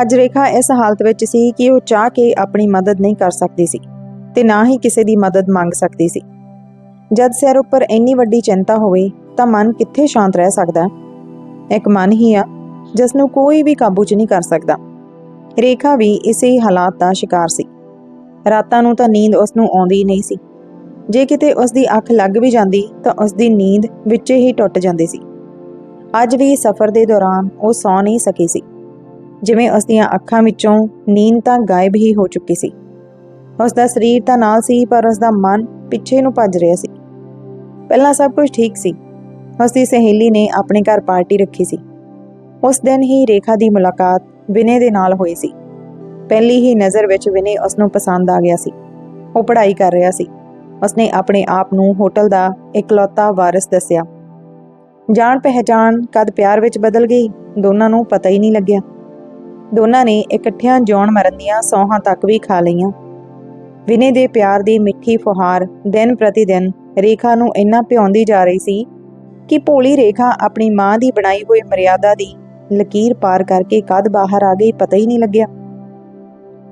ਅੱਜ ਰੇਖਾ ਇਸ ਹਾਲਤ ਵਿੱਚ ਸੀ ਕਿ ਉਹ ਚਾਹ ਕੇ ਆਪਣੀ ਮਦਦ ਨਹੀਂ ਕਰ ਸਕਦੀ ਸੀ ਤੇ ਨਾ ਹੀ ਕਿਸੇ ਦੀ ਮਦਦ ਮੰਗ ਸਕਦੀ ਸੀ। ਜਦ ਸਿਰ ਉੱਪਰ ਇੰਨੀ ਵੱਡੀ ਚਿੰਤਾ ਹੋਵੇ ਤਾਂ ਮਨ ਕਿੱਥੇ ਸ਼ਾਂਤ ਰਹਿ ਸਕਦਾ? ਇੱਕ ਮਨ ਹੀ ਆ ਜਿਸ ਨੂੰ ਕੋਈ ਵੀ ਕਾਬੂ 'ਚ ਨਹੀਂ ਕਰ ਸਕਦਾ। ਰੇਖਾ ਵੀ ਇਸੇ ਹਾਲਾਤ ਦਾ ਸ਼ਿਕਾਰ ਸੀ। ਰਾਤਾਂ ਨੂੰ ਤਾਂ ਨੀਂਦ ਉਸ ਨੂੰ ਆਉਂਦੀ ਨਹੀਂ ਸੀ। ਜੇ ਕਿਤੇ ਉਸ ਦੀ ਅੱਖ ਲੱਗ ਵੀ ਜਾਂਦੀ ਤਾਂ ਉਸ ਦੀ ਨੀਂਦ ਵਿੱਚੇ ਹੀ ਟੁੱਟ ਜਾਂਦੀ ਸੀ। ਅੱਜ ਵੀ ਸਫ਼ਰ ਦੇ ਦੌਰਾਨ ਉਹ ਸੌ ਨਹੀਂ ਸਕੀ ਸੀ। ਜਿਵੇਂ ਉਸ ਦੀਆਂ ਅੱਖਾਂ ਵਿੱਚੋਂ ਨੀਂਦ ਤਾਂ ਗਾਇਬ ਹੀ ਹੋ ਚੁੱਕੀ ਸੀ। ਉਸ ਦਾ ਸਰੀਰ ਤਾਂ ਨਾਲ ਸੀ, ਪਰ ਉਸ ਦਾ ਮਨ ਪਿੱਛੇ ਨੂੰ ਭੱਜ ਰਿਹਾ ਸੀ। ਪਹਿਲਾਂ ਸਭ ਕੁਝ ਠੀਕ ਸੀ। ਉਸ ਦੀ ਸਹੇਲੀ ਨੇ ਆਪਣੇ ਘਰ ਪਾਰਟੀ ਰੱਖੀ ਸੀ। ਉਸ ਦਿਨ ਹੀ ਰੇਖਾ ਦੀ ਮੁਲਾਕਾਤ ਵਿਨੇ ਦੇ ਨਾਲ ਹੋਈ ਸੀ। ਪਹਿਲੀ ਹੀ ਨਜ਼ਰ ਵਿੱਚ ਵਿਨੇ ਉਸ ਨੂੰ ਪਸੰਦ ਆ ਗਿਆ ਸੀ। ਉਹ ਪੜ੍ਹਾਈ ਕਰ ਰਿਹਾ ਸੀ। ਉਸਨੇ ਆਪਣੇ ਆਪ ਨੂੰ ਹੋਟਲ ਦਾ ਇਕਲੌਤਾ ਵਾਰਿਸ ਦੱਸਿਆ। ਜਾਣ ਪਹਿਚਾਨ ਕਦ ਪਿਆਰ ਵਿੱਚ ਬਦਲ ਗਈ, ਦੋਨਾਂ ਨੂੰ ਪਤਾ ਹੀ ਨਹੀਂ ਲੱਗਿਆ। ਦੋਨਾਂ ਨੇ ਇਕੱਠਿਆਂ ਜਿਉਣ ਮਰਨ ਦੀਆਂ ਸੌਹਾਂ ਤੱਕ ਵੀ ਖਾ ਲਈਆਂ। ਵਿਨੇ ਦੇ ਪਿਆਰ ਦੀ ਮਿੱਠੀ ਫੁਹਾਰ ਦਿਨ ਪ੍ਰਤੀ ਦਿਨ ਰੇਖਾ ਨੂੰ ਇੰਨਾ ਭਿਉਂਦੀ ਜਾ ਰਹੀ ਸੀ ਕਿ ਭੋਲੀ ਰੇਖਾ ਆਪਣੀ ਮਾਂ ਦੀ ਬਣਾਈ ਹੋਈ ਮਰਿਆਦਾ ਦੀ ਲਕੀਰ ਪਾਰ ਕਰਕੇ ਕਦ ਬਾਹਰ ਆ ਗਈ ਪਤਾ ਹੀ ਨਹੀਂ ਲੱਗਿਆ।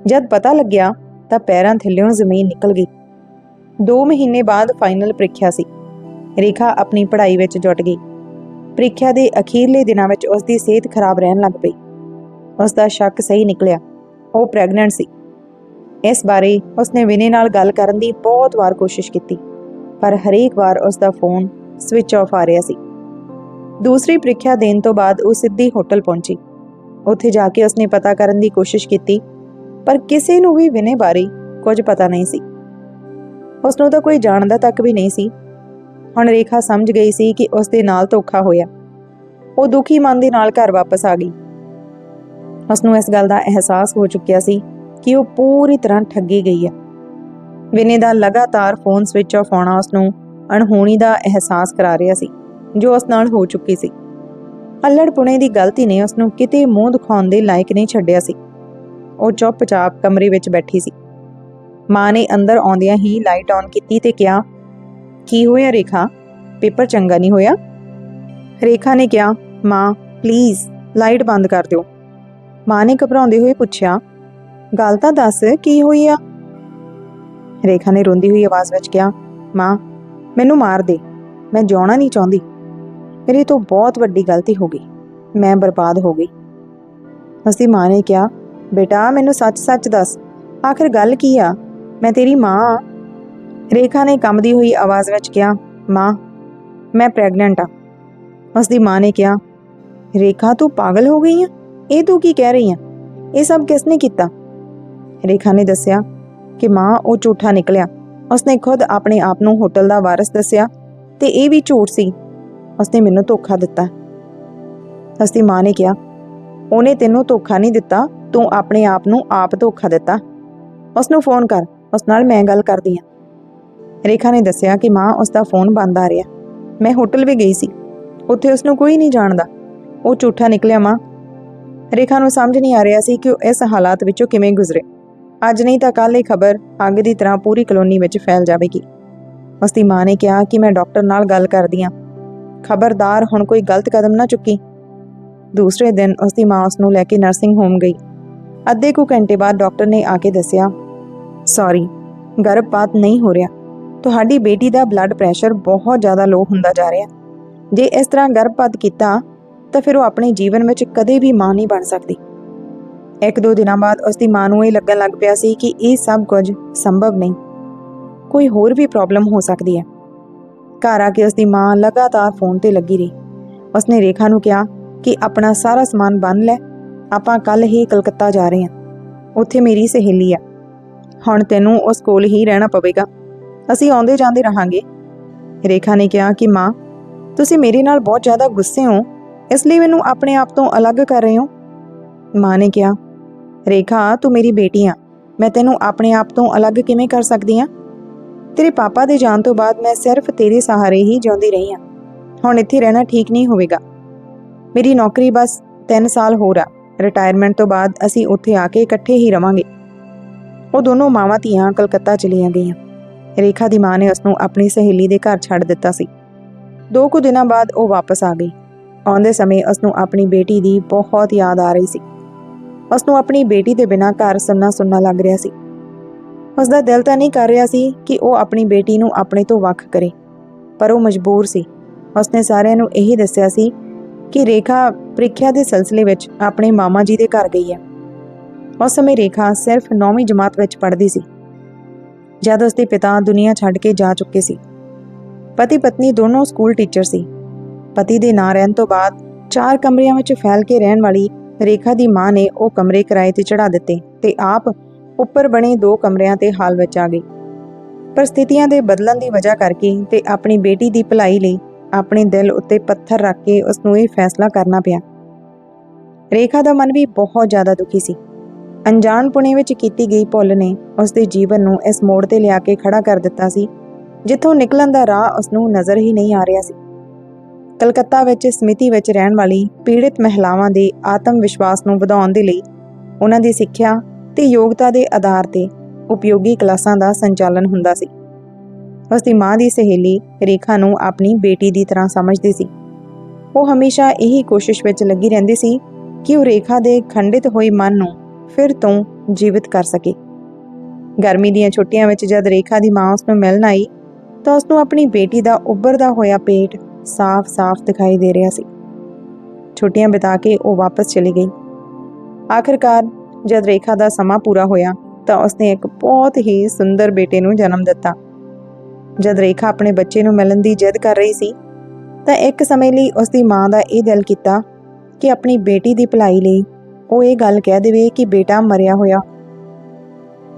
ਜਦ ਪਤਾ ਲੱਗਿਆ ਤਾਂ ਪੈਰਾਂ ਥੱਲਿਓਂ ਜ਼ਮੀਨ ਨਿਕਲ ਗਈ। 2 ਮਹੀਨੇ ਬਾਅਦ ਫਾਈਨਲ ਪ੍ਰੀਖਿਆ ਸੀ। ਰੇਖਾ ਆਪਣੀ ਪੜ੍ਹਾਈ ਵਿੱਚ ਜੁਟ ਗਈ। ਪ੍ਰੀਖਿਆ ਦੇ ਅਖੀਰਲੇ ਦਿਨਾਂ ਵਿੱਚ ਉਸ ਦੀ ਸਿਹਤ ਖਰਾਬ ਰਹਿਣ ਲੱਗ ਪਈ। ਉਸ ਦਾ ਸ਼ੱਕ ਸਹੀ ਨਿਕਲਿਆ। ਉਹ ਪ੍ਰੈਗਨੈਂਟ ਸੀ। ਇਸ ਬਾਰੇ ਉਸਨੇ ਵਿਨੇ ਨਾਲ ਗੱਲ ਕਰਨ ਦੀ ਬਹੁਤ ਵਾਰ ਕੋਸ਼ਿਸ਼ ਕੀਤੀ, ਪਰ ਹਰੇਕ ਵਾਰ ਉਸ ਦਾ ਫੋਨ ਸਵਿਚ ਆਫ ਆ ਰਿਹਾ ਸੀ। ਦੂਸਰੀ ਪ੍ਰੀਖਿਆ ਦੇਣ ਤੋਂ ਬਾਅਦ ਉਹ ਸਿੱਧੀ ਹੋਟਲ ਪਹੁੰਚੀ। ਉੱਥੇ ਜਾ ਕੇ ਉਸਨੇ ਪਤਾ ਕਰਨ ਦੀ ਕੋਸ਼ਿਸ਼ ਕੀਤੀ, ਪਰ ਕਿਸੇ ਨੂੰ ਵੀ ਵਿਨੇ ਬਾਰੇ ਕੁਝ ਪਤਾ ਨਹੀਂ ਸੀ। ਉਸ ਨੂੰ ਤਾਂ ਕੋਈ ਜਾਣਦਾ ਤੱਕ ਵੀ ਨਹੀਂ ਸੀ। ਹੁਣ ਰੇਖਾ ਸਮਝ ਗਈ ਸੀ ਕਿ ਉਸ ਦੇ ਨਾਲ ਧੋਖਾ ਹੋਇਆ। ਉਹ ਦੁਖੀ ਮਨ ਦੇ ਨਾਲ ਘਰ ਵਾਪਸ ਆ ਗਈ। ਉਸ ਨੂੰ ਇਸ ਗੱਲ ਦਾ ਅਹਿਸਾਸ ਹੋ ਚੁੱਕਿਆ ਸੀ ਕਿ ਉਹ ਪੂਰੀ ਤਰ੍ਹਾਂ ਠੱਗੀ ਗਈ ਹੈ। ਵਿਨੇ ਦਾ ਲਗਾਤਾਰ ਫੋਨ ਸਵਿਚ ਆਫ ਆਉਣਾ ਉਸ ਨੂੰ ਅਣਹੋਣੀ ਦਾ ਅਹਿਸਾਸ ਕਰਾ ਰਿਹਾ ਸੀ, ਜੋ ਉਸ ਨਾਲ ਹੋ ਚੁੱਕੀ ਸੀ। ਅల్లੜਪੁਣੇ ਦੀ ਗਲਤੀ ਨੇ ਉਸ ਨੂੰ ਕਿਤੇ ਮੂੰਹ ਦਿਖਾਉਣ ਦੇ ਲਾਇਕ ਨਹੀਂ ਛੱਡਿਆ ਸੀ। ਉਹ ਚੁੱਪਚਾਪ ਕਮਰੇ ਵਿੱਚ ਬੈਠੀ ਸੀ। ਮਾਂ ਨੇ ਅੰਦਰ ਆਉਂਦਿਆਂ ਹੀ ਲਾਈਟ ਆਨ ਕੀਤੀ ਤੇ ਕਿਹਾ, ਕੀ ਹੋਇਆ ਰੇਖਾ? ਪੇਪਰ ਚੰਗਾ ਨਹੀਂ ਹੋਇਆ? ਰੇਖਾ ਨੇ ਕਿਹਾ, ਮਾਂ ਪਲੀਜ਼ ਲਾਈਟ ਬੰਦ ਕਰ ਦਿਓ। ਮਾਂ ਨੇ ਘਬਰਾਉਂਦੇ ਹੋਏ ਪੁੱਛਿਆ, ਗੱਲ ਤਾਂ ਦੱਸ, ਕੀ ਹੋਈ ਆ? ਰੇਖਾ ਨੇ ਰੋਂਦੀ ਹੋਈ ਆਵਾਜ਼ ਵਿੱਚ ਕਿਹਾ, ਮਾਂ, ਮੈਨੂੰ ਮਾਰ ਦੇ, ਮੈਂ ਜਿਉਣਾ ਨਹੀਂ ਚਾਹੁੰਦੀ। ਮੇਰੇ ਤੋਂ ਬਹੁਤ ਵੱਡੀ ਗਲਤੀ ਹੋ ਗਈ, ਮੈਂ ਬਰਬਾਦ ਹੋ ਗਈ। ਉਸਦੀ ਮਾਂ ਨੇ ਕਿਹਾ, ਬੇਟਾ, ਮੈਨੂੰ ਸੱਚ-ਸੱਚ ਦੱਸ, ਆਖਿਰ ਗੱਲ ਕੀ ਆ? ਮੈਂ ਤੇਰੀ ਮਾਂ ਆ। ਰੇਖਾ ਨੇ ਕੰਬਦੀ ਹੋਈ ਆਵਾਜ਼ ਵਿੱਚ ਕਿਹਾ, ਮਾਂ, ਮੈਂ ਪ੍ਰੈਗਨੈਂਟ ਆ। ਉਸਦੀ ਮਾਂ ਨੇ ਕਿਹਾ, ਰੇਖਾ, ਤੂੰ ਪਾਗਲ ਹੋ ਗਈ ਆ? ਇਹ ਤੂੰ ਕੀ ਕਹਿ ਰਹੀ ਆ? ਇਹ ਸਭ ਕਿਸ ਨੇ ਕੀਤਾ? ਰੇਖਾ ਨੇ ਦੱਸਿਆ ਕਿ ਮਾਂ ਉਹ ਝੂਠਾ ਨਿਕਲਿਆ। ਉਸਨੇ ਖੁਦ ਆਪਣੇ ਆਪ ਨੂੰ ਹੋਟਲ ਦਾ ਵਾਰਿਸ ਦੱਸਿਆ ਤੇ ਇਹ ਵੀ ਝੂਠ ਸੀ। ਉਸਨੇ ਮੈਨੂੰ ਧੋਖਾ ਦਿੱਤਾ। ਉਸਦੀ ਮਾਂ ਨੇ ਕਿਹਾ, ਉਹਨੇ ਤੈਨੂੰ ਧੋਖਾ ਨਹੀਂ ਦਿੱਤਾ, ਤੂੰ ਆਪਣੇ ਆਪ ਨੂੰ ਆਪ ਧੋਖਾ ਦਿੱਤਾ। ਉਸ ਨੂੰ ਫੋਨ ਕਰ, ਉਸ ਨਾਲ ਮੈਂ ਗੱਲ ਕਰਦੀ ਹਾਂ ਰੇਖਾ ਨੇ ਦੱਸਿਆ ਕਿ ਮਾਂ ਉਸ ਦਾ ਫੋਨ ਬੰਦ ਆ ਰਿਹਾ। ਮੈਂ ਹੋਟਲ ਵੀ ਗਈ ਸੀ। ਉੱਥੇ ਉਸ ਨੂੰ ਕੋਈ ਨਹੀਂ ਜਾਣਦਾ। ਉਹ ਝੂਠਾ ਨਿਕਲਿਆ ਮਾਂ। ਰੇਖਾ ਨੂੰ ਸਮਝ ਨਹੀਂ ਆ ਰਿਹਾ ਸੀ ਕਿ ਉਹ ਇਸ ਹਾਲਾਤ ਵਿੱਚੋਂ ਕਿਵੇਂ ਗੁਜ਼ਰੇ। ਅੱਜ ਨਹੀਂ ਤਾਂ ਕੱਲ ਇਹ ਖਬਰ ਅੱਗ ਦੀ ਤਰ੍ਹਾਂ ਪੂਰੀ ਕਲੋਨੀ ਵਿੱਚ ਫੈਲ ਜਾਵੇਗੀ। ਉਸ ਦੀ ਮਾਂ ਨੇ ਕਿਹਾ ਕਿ ਮੈਂ ਡਾਕਟਰ ਨਾਲ ਗੱਲ ਕਰਦੀ ਹਾਂ। ਖਬਰਦਾਰ ਹੁਣ ਕੋਈ ਗਲਤ ਕਦਮ ਨਾ ਚੁੱਕੀ। ਦੂਸਰੇ ਦਿਨ ਉਸ ਦੀ ਮਾਂ ਉਸ ਨੂੰ ਲੈ ਕੇ ਨਰਸਿੰਗ ਹੋਮ ਗਈ। ਅੱਧੇ ਕੁ ਘੰਟੇ ਬਾਅਦ ਡਾਕਟਰ ਨੇ ਆ ਕੇ ਦੱਸਿਆ ਸੌਰੀ ਗਰਭਪਾਤ ਨਹੀਂ ਹੋ ਰਿਹਾ। ਤੁਹਾਡੀ ਬੇਟੀ ਦਾ ਬਲੱਡ ਪ੍ਰੈਸ਼ਰ ਬਹੁਤ ਜ਼ਿਆਦਾ ਲੋ ਹੁੰਦਾ ਜਾ ਰਿਹਾ। ਜੇ ਇਸ ਤਰ੍ਹਾਂ ਗਰਭਪਾਤ ਕੀਤਾ ਤਾਂ ਫਿਰ ਉਹ ਆਪਣੇ ਜੀਵਨ ਵਿੱਚ ਕਦੇ ਵੀ ਮਾਂ ਨਹੀਂ ਬਣ ਸਕਦੀ। ਇੱਕ ਦੋ ਦਿਨਾਂ ਬਾਅਦ ਉਸ ਦੀ ਮਾਂ ਨੂੰ ਇਹ ਲੱਗਣ ਲੱਗ ਪਿਆ ਸੀ ਕਿ ਇਹ ਸਭ ਕੁਝ ਸੰਭਵ ਨਹੀਂ। ਕੋਈ ਹੋਰ ਵੀ ਪ੍ਰੋਬਲਮ ਹੋ ਸਕਦੀ ਹੈ। ਘਰ ਆ ਕੇ ਉਸ ਦੀ ਮਾਂ ਲਗਾਤਾਰ ਫੋਨ ਤੇ ਲੱਗੀ ਰਹੀ। ਉਸਨੇ ਰੇਖਾ ਨੂੰ ਕਿਹਾ ਕਿ ਆਪਣਾ ਸਾਰਾ ਸਮਾਨ ਬੰਨ ਲੈ, ਆਪਾਂ ਕੱਲ ਹੀ ਕਲਕੱਤਾ ਜਾ ਰਹੇ ਹਾਂ। ਉੱਥੇ ਮੇਰੀ ਸਹੇਲੀ ਆ ਹੁਣ ਤੈਨੂੰ ਉਸ ਕੋਲ ਹੀ ਰਹਿਣਾ ਪਵੇਗਾ। ਅਸੀਂ ਆਉਂਦੇ ਜਾਂਦੇ ਰਹਾਂਗੇ। ਰੇਖਾ ਨੇ ਕਿਹਾ ਕਿ ਮਾਂ, ਤੁਸੀਂ ਮੇਰੇ ਨਾਲ ਬਹੁਤ ਜ਼ਿਆਦਾ ਗੁੱਸੇ ਹੋ। ਇਸ ਲਈ ਮੈਨੂੰ ਆਪਣੇ ਆਪ ਤੋਂ ਅਲੱਗ ਕਰ ਰਹੇ ਹੋ? ਮਾਂ ਨੇ ਕਿਹਾ, ਰੇਖਾ, ਤੂੰ ਮੇਰੀ ਬੇਟੀ ਆ। ਮੈਂ ਤੈਨੂੰ ਆਪਣੇ ਆਪ ਤੋਂ ਅਲੱਗ ਕਿਵੇਂ ਕਰ ਸਕਦੀ ਆ? ਤੇਰੇ ਪਾਪਾ ਦੇ ਜਾਣ ਤੋਂ ਬਾਅਦ ਮੈਂ ਸਿਰਫ ਤੇਰੇ ਸਹਾਰੇ ਹੀ ਜਿਉਂਦੀ ਰਹੀ ਆ। ਹੁਣ ਇੱਥੇ ਰਹਿਣਾ ਠੀਕ ਨਹੀਂ ਹੋਵੇਗਾ। ਮੇਰੀ ਨੌਕਰੀ ਬਸ 3 ਸਾਲ ਹੋਰ ਆ। ਰਿਟਾਇਰਮੈਂਟ ਤੋਂ ਬਾਅਦ ਅਸੀਂ ਉੱਥੇ ਆ ਕੇ ਇਕੱਠੇ ਹੀ ਰਵਾਂਗੇ। ਉਹ ਦੋਨੋਂ ਮਾਵਾਂ ਧੀਆਂ ਕਲਕੱਤਾ ਚਲੀਆਂ ਗਈਆਂ। ਰੇਖਾ ਦੀ ਮਾਂ ਨੇ ਉਸ ਨੂੰ ਆਪਣੀ ਸਹੇਲੀ ਦੇ ਘਰ ਛੱਡ ਦਿੱਤਾ ਸੀ। ਦੋ ਕੁ ਦਿਨਾਂ ਬਾਅਦ ਉਹ ਵਾਪਸ ਆ ਗਈ। ਆਉਂਦੇ ਸਮੇਂ ਉਸ ਨੂੰ ਆਪਣੀ ਬੇਟੀ ਦੀ ਬਹੁਤ ਯਾਦ ਆ ਰਹੀ ਸੀ। ਉਸ ਨੂੰ ਆਪਣੀ ਬੇਟੀ ਦੇ ਬਿਨਾਂ ਘਰ ਸੁੰਨਾ ਸੁੰਨਾ ਲੱਗ ਰਿਹਾ ਸੀ। ਉਸ ਦਾ ਦਿਲ ਤਾਂ ਨਹੀਂ ਕਰ ਰਿਹਾ ਸੀ ਕਿ ਉਹ ਆਪਣੀ ਬੇਟੀ ਨੂੰ ਆਪਣੇ ਤੋਂ ਵੱਖ ਕਰੇ, ਪਰ ਉਹ ਮਜਬੂਰ ਸੀ। ਉਸਨੇ ਸਾਰਿਆਂ ਨੂੰ ਇਹੀ ਦੱਸਿਆ ਸੀ ਕਿ ਰੇਖਾ ਪ੍ਰੀਖਿਆ ਦੇ ਸਿਲਸਿਲੇ ਵਿੱਚ ਆਪਣੇ ਮਾਮਾ ਜੀ ਦੇ ਘਰ ਗਈ ਹੈ। ਉਸ ਸਮੇਂ ਰੇਖਾ ਸਿਰਫ 9ਵੀਂ ਜਮਾਤ ਵਿੱਚ ਪੜ੍ਹਦੀ ਸੀ। ਜਦ ਉਸਦੇ ਪਿਤਾ ਦੁਨੀਆ ਛੱਡ ਕੇ ਜਾ ਚੁੱਕੇ ਸੀ। ਪਤੀ ਪਤਨੀ ਦੋਨੋਂ ਸਕੂਲ ਟੀਚਰ ਸੀ। ਪਤੀ ਦੇ ਨਾਂ ਰਹਿਣ ਤੋਂ ਬਾਅਦ ਚਾਰ ਕਮਰਿਆਂ ਵਿੱਚ ਫੈਲ ਕੇ ਰਹਿਣ ਵਾਲੀ ਰੇਖਾ ਦੀ ਮਾਂ ਨੇ ਉਹ ਕਮਰੇ ਕਿਰਾਏ ਤੇ ਚੜਾ ਦਿੱਤੇ ਤੇ ਆਪ ਉੱਪਰ ਬਣੇ ਦੋ ਕਮਰਿਆਂ ਤੇ ਹਾਲ ਵਿੱਚ ਆ ਗਈ। ਪਰ ਸਥਿਤੀਆਂ ਦੇ ਬਦਲਣ ਦੀ ਵਜ੍ਹਾ ਕਰਕੇ ਤੇ ਆਪਣੀ ਬੇਟੀ ਦੀ ਭਲਾਈ ਲਈ ਆਪਣੇ ਦਿਲ ਉੱਤੇ ਪੱਥਰ ਰੱਖ ਕੇ ਉਸ ਨੂੰ ਇਹ ਫੈਸਲਾ ਕਰਨਾ ਪਿਆ। ਰੇਖਾ ਦਾ ਮਨ ਵੀ ਬਹੁਤ ਜ਼ਿਆਦਾ ਦੁਖੀ ਸੀ। ਅਣਜਾਣ ਪੁਣੇ ਵਿੱਚ ਕੀਤੀ ਗਈ ਭੁੱਲ ਨੇ ਉਸ ਦੇ ਜੀਵਨ ਨੂੰ ਇਸ ਮੋੜ ਤੇ ਲਿਆ ਕੇ ਖੜਾ ਕਰ ਦਿੱਤਾ ਸੀ, ਜਿੱਥੋਂ ਨਿਕਲਣ ਦਾ ਰਾਹ ਉਸ ਨੂੰ ਨਜ਼ਰ ਹੀ ਨਹੀਂ ਆ ਰਿਹਾ ਸੀ। ਕਲਕੱਤਾ ਵਿੱਚ ਸਮਿਤੀ ਵਿੱਚ ਰਹਿਣ ਵਾਲੀ ਪੀੜਿਤ ਮਹਿਲਾਵਾਂ ਦੇ ਆਤਮ ਵਿਸ਼ਵਾਸ ਨੂੰ ਵਧਾਉਣ ਦੇ ਲਈ ਉਹਨਾਂ ਦੀ ਸਿੱਖਿਆ ਤੇ ਯੋਗਤਾ ਦੇ ਆਧਾਰ ਤੇ ਉਪਯੋਗੀ ਕਲਾਸਾਂ ਦਾ ਸੰਚਾਲਨ ਹੁੰਦਾ ਸੀ। ਉਸ ਦੀ ਮਾਂ ਦੀ ਸਹੇਲੀ ਰੇਖਾ ਨੂੰ ਆਪਣੀ ਬੇਟੀ ਦੀ ਤਰ੍ਹਾਂ ਸਮਝਦੀ ਸੀ। ਉਹ ਹਮੇਸ਼ਾ ਇਹੀ ਕੋਸ਼ਿਸ਼ ਵਿੱਚ ਲੱਗੀ ਰਹਿੰਦੀ ਸੀ ਕਿ ਉਹ ਰੇਖਾ ਦੇ ਖੰਡਿਤ ਹੋਏ ਮਨ ਨੂੰ ਫਿਰ ਤੋਂ ਜੀਵਿਤ ਕਰ ਸਕੇ। ਗਰਮੀ ਦੀਆਂ ਛੁੱਟੀਆਂ ਵਿੱਚ ਜਦ ਰੇਖਾ ਦੀ ਮਾਂ ਉਸ ਨੂੰ ਮਿਲਣ ਆਈ ਤਾਂ ਉਸ ਨੂੰ ਆਪਣੀ ਬੇਟੀ ਦਾ ਉੱਭਰਦਾ ਹੋਇਆ ਪੇਟ ਸਾਫ਼-ਸਾਫ਼ ਦਿਖਾਈ ਦੇ ਰਿਹਾ ਸੀ। ਛੁੱਟੀਆਂ ਬਿਤਾ ਕੇ ਉਹ ਵਾਪਸ ਚਲੀ ਗਈ। ਆਖਰਕਾਰ ਜਦ ਰੇਖਾ ਦਾ ਸਮਾਂ ਪੂਰਾ ਹੋਇਆ ਤਾਂ ਉਸਨੇ ਇੱਕ ਬਹੁਤ ਹੀ ਸੁੰਦਰ ਬੇਟੇ ਨੂੰ ਜਨਮ ਦਿੱਤਾ। ਜਦ ਰੇਖਾ ਆਪਣੇ ਬੱਚੇ ਨੂੰ ਮਿਲਣ ਦੀ ਜਿੱਦ ਕਰ ਰਹੀ ਸੀ, ਤਾਂ ਇੱਕ ਸਮੇਂ ਲਈ ਉਸਦੀ ਮਾਂ ਦਾ ਇਹ ਦਿਲ ਕੀਤਾ ਕਿ ਆਪਣੀ ਬੇਟੀ ਦੀ ਭਲਾਈ ਲਈ ਉਹ ਇਹ ਗੱਲ ਕਹਿ ਦੇਵੇ ਕਿ ਬੇਟਾ ਮਰਿਆ ਹੋਇਆ।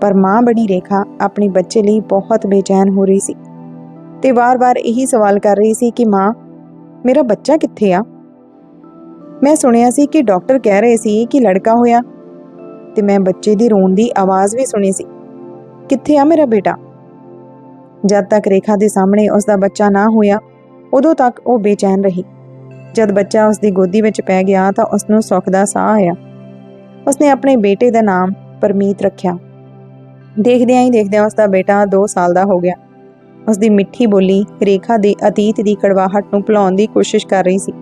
ਪਰ ਮਾਂ ਬਣੀ ਰੇਖਾ ਆਪਣੇ ਬੱਚੇ ਲਈ ਬਹੁਤ ਬੇਚੈਨ ਹੋ ਰਹੀ ਸੀ। ਤੇ ਵਾਰ-ਵਾਰ ਇਹੀ ਸਵਾਲ ਕਰ ਰਹੀ ਸੀ ਕਿ ਮਾਂ, ਮੇਰਾ ਬੱਚਾ ਕਿੱਥੇ ਆ? ਮੈਂ ਸੁਣਿਆ ਸੀ ਕਿ ਡਾਕਟਰ ਕਹਿ ਰਹੇ ਸੀ ਕਿ ਲੜਕਾ ਹੋਇਆ ਤੇ ਮੈਂ ਬੱਚੇ ਦੀ ਰੋਣ ਦੀ ਆਵਾਜ਼ ਵੀ ਸੁਣੀ ਸੀ। ਕਿੱਥੇ ਆ ਮੇਰਾ ਬੇਟਾ? ਜਦ ਤੱਕ ਰੇਖਾ ਦੇ ਸਾਹਮਣੇ ਉਸ ਦਾ ਬੱਚਾ ਨਾ ਹੋਇਆ, ਉਦੋਂ ਤੱਕ ਉਹ ਬੇਚੈਨ ਰਹੀ। ਜਦ ਬੱਚਾ ਉਸ ਦੀ ਗੋਦੀ ਵਿੱਚ ਪੈ ਗਿਆ ਤਾਂ ਉਸ ਨੂੰ ਸੁੱਖ ਦਾ ਸਾਹ ਆਇਆ। ਉਸਨੇ ਆਪਣੇ ਬੇਟੇ ਦਾ ਨਾਮ ਪਰਮੀਤ ਰੱਖਿਆ। ਦੇਖਦਿਆਂ ਹੀ ਦੇਖਦਿਆਂ ਉਸ ਦਾ ਬੇਟਾ 2 ਸਾਲ ਦਾ ਹੋ ਗਿਆ। ਉਸ ਦੀ ਮਿੱਠੀ ਬੋਲੀ ਰੇਖਾ ਦੇ ਅਤੀਤ ਦੀ ਕੜਵਾਹਟ ਨੂੰ ਭੁਲਾਉਣ ਦੀ ਕੋਸ਼ਿਸ਼ ਕਰ ਰਹੀ ਸੀ।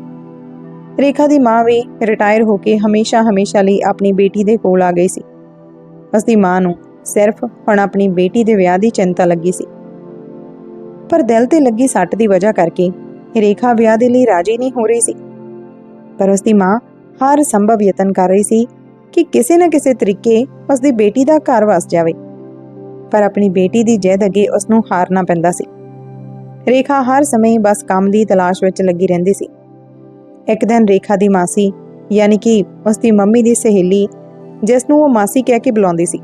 ਰੇਖਾ ਦੀ ਮਾਂ ਵੀ ਰਿਟਾਇਰ ਹੋ ਕੇ ਹਮੇਸ਼ਾ ਹਮੇਸ਼ਾ ਲਈ ਆਪਣੀ ਬੇਟੀ ਦੇ ਕੋਲ ਆ ਗਈ ਸੀ। ਉਸ ਦੀ ਮਾਂ ਨੂੰ ਸਿਰਫ ਹੁਣ ਆਪਣੀ ਬੇਟੀ ਦੇ ਵਿਆਹ ਦੀ ਚਿੰਤਾ ਲੱਗੀ ਸੀ। ਪਰ ਦਿਲ ਤੇ ਲੱਗੀ ਸੱਟ ਦੀ ਵਜ੍ਹਾ ਕਰਕੇ ਰੇਖਾ ਵਿਆਹ ਦੇ ਲਈ ਰਾਜੀ ਨਹੀਂ ਹੋ ਰਹੀ ਸੀ। ਪਰ ਉਸ ਦੀ ਮਾਂ ਹਰ ਸੰਭਵ ਯਤਨ ਕਰ ਰਹੀ ਸੀ ਕਿ ਕਿਸੇ ਨਾ ਕਿਸੇ ਤਰੀਕੇ ਉਸ ਦੀ ਬੇਟੀ ਦਾ ਘਰ ਵਸ ਜਾਵੇ। ਪਰ ਆਪਣੀ ਬੇਟੀ ਦੀ ਜਿੱਦ ਅੱਗੇ ਉਸ ਨੂੰ ਹਾਰਨਾ ਪੈਂਦਾ ਸੀ। ਰੇਖਾ ਹਰ ਸਮੇਂ ਬਸ ਕੰਮ ਦੀ ਤਲਾਸ਼ ਵਿੱਚ ਲੱਗੀ ਰਹਿੰਦੀ ਸੀ। ਇੱਕ ਦਿਨ ਰੇਖਾ ਦੀ ਮਾਸੀ, ਯਾਨੀ ਕਿ ਉਸ ਦੀ ਮੰਮੀ ਦੀ ਸਹੇਲੀ ਜਿਸ ਨੂੰ ਉਹ ਮਾਸੀ ਕਹਿ ਕੇ ਬੁਲਾਉਂਦੀ ਸੀ।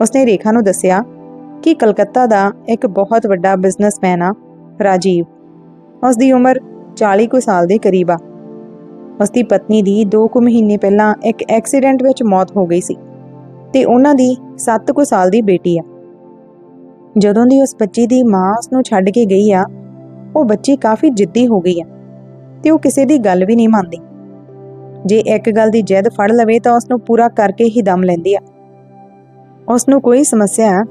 ਉਸਨੇ ਰੇਖਾ ਨੂੰ ਦੱਸਿਆ ਕਿ ਕਲਕੱਤਾ ਦਾ ਇੱਕ ਬਹੁਤ ਵੱਡਾ ਬਿਜ਼ਨਸਮੈਨ ਆ, ਰਾਜੀਵ। ਉਸ ਦੀ ਉਮਰ 40 ਕੁ ਸਾਲ ਦੇ ਕਰੀਬ ਆ। ਉਸ ਦੀ ਪਤਨੀ ਦੀ 2 ਕੁ ਮਹੀਨੇ ਪਹਿਲਾਂ ਇੱਕ ਐਕਸੀਡੈਂਟ ਵਿੱਚ ਮੌਤ ਹੋ ਗਈ ਸੀ। ਤੇ ਉਹਨਾਂ ਦੀ 7 ਕੁ ਸਾਲ ਦੀ ਬੇਟੀ ਆ। ਜਦੋਂ ਦੀ ਉਸ ਬੱਚੀ ਦੀ ਮਾਂ ਉਸ ਨੂੰ ਛੱਡ ਕੇ ਗਈ ਆ, ਉਹ ਬੱਚੀ ਕਾਫੀ ਜਿੱਦੀ ਹੋ ਗਈ ਆ ਤੇ ਉਹ ਕਿਸੇ ਦੀ ਗੱਲ ਵੀ ਨਹੀਂ ਮੰਨਦੀ। ਜੇ ਇੱਕ ਗੱਲ ਦੀ ਜਿੱਦ ਫੜ ਲਵੇ ਤਾਂ ਉਸ ਨੂੰ ਪੂਰਾ ਕਰਕੇ ਹੀ ਦਮ ਲੈਂਦੀ ਆ। ਉਸ ਨੂੰ ਕੋਈ ਸਮੱਸਿਆ ਹੈ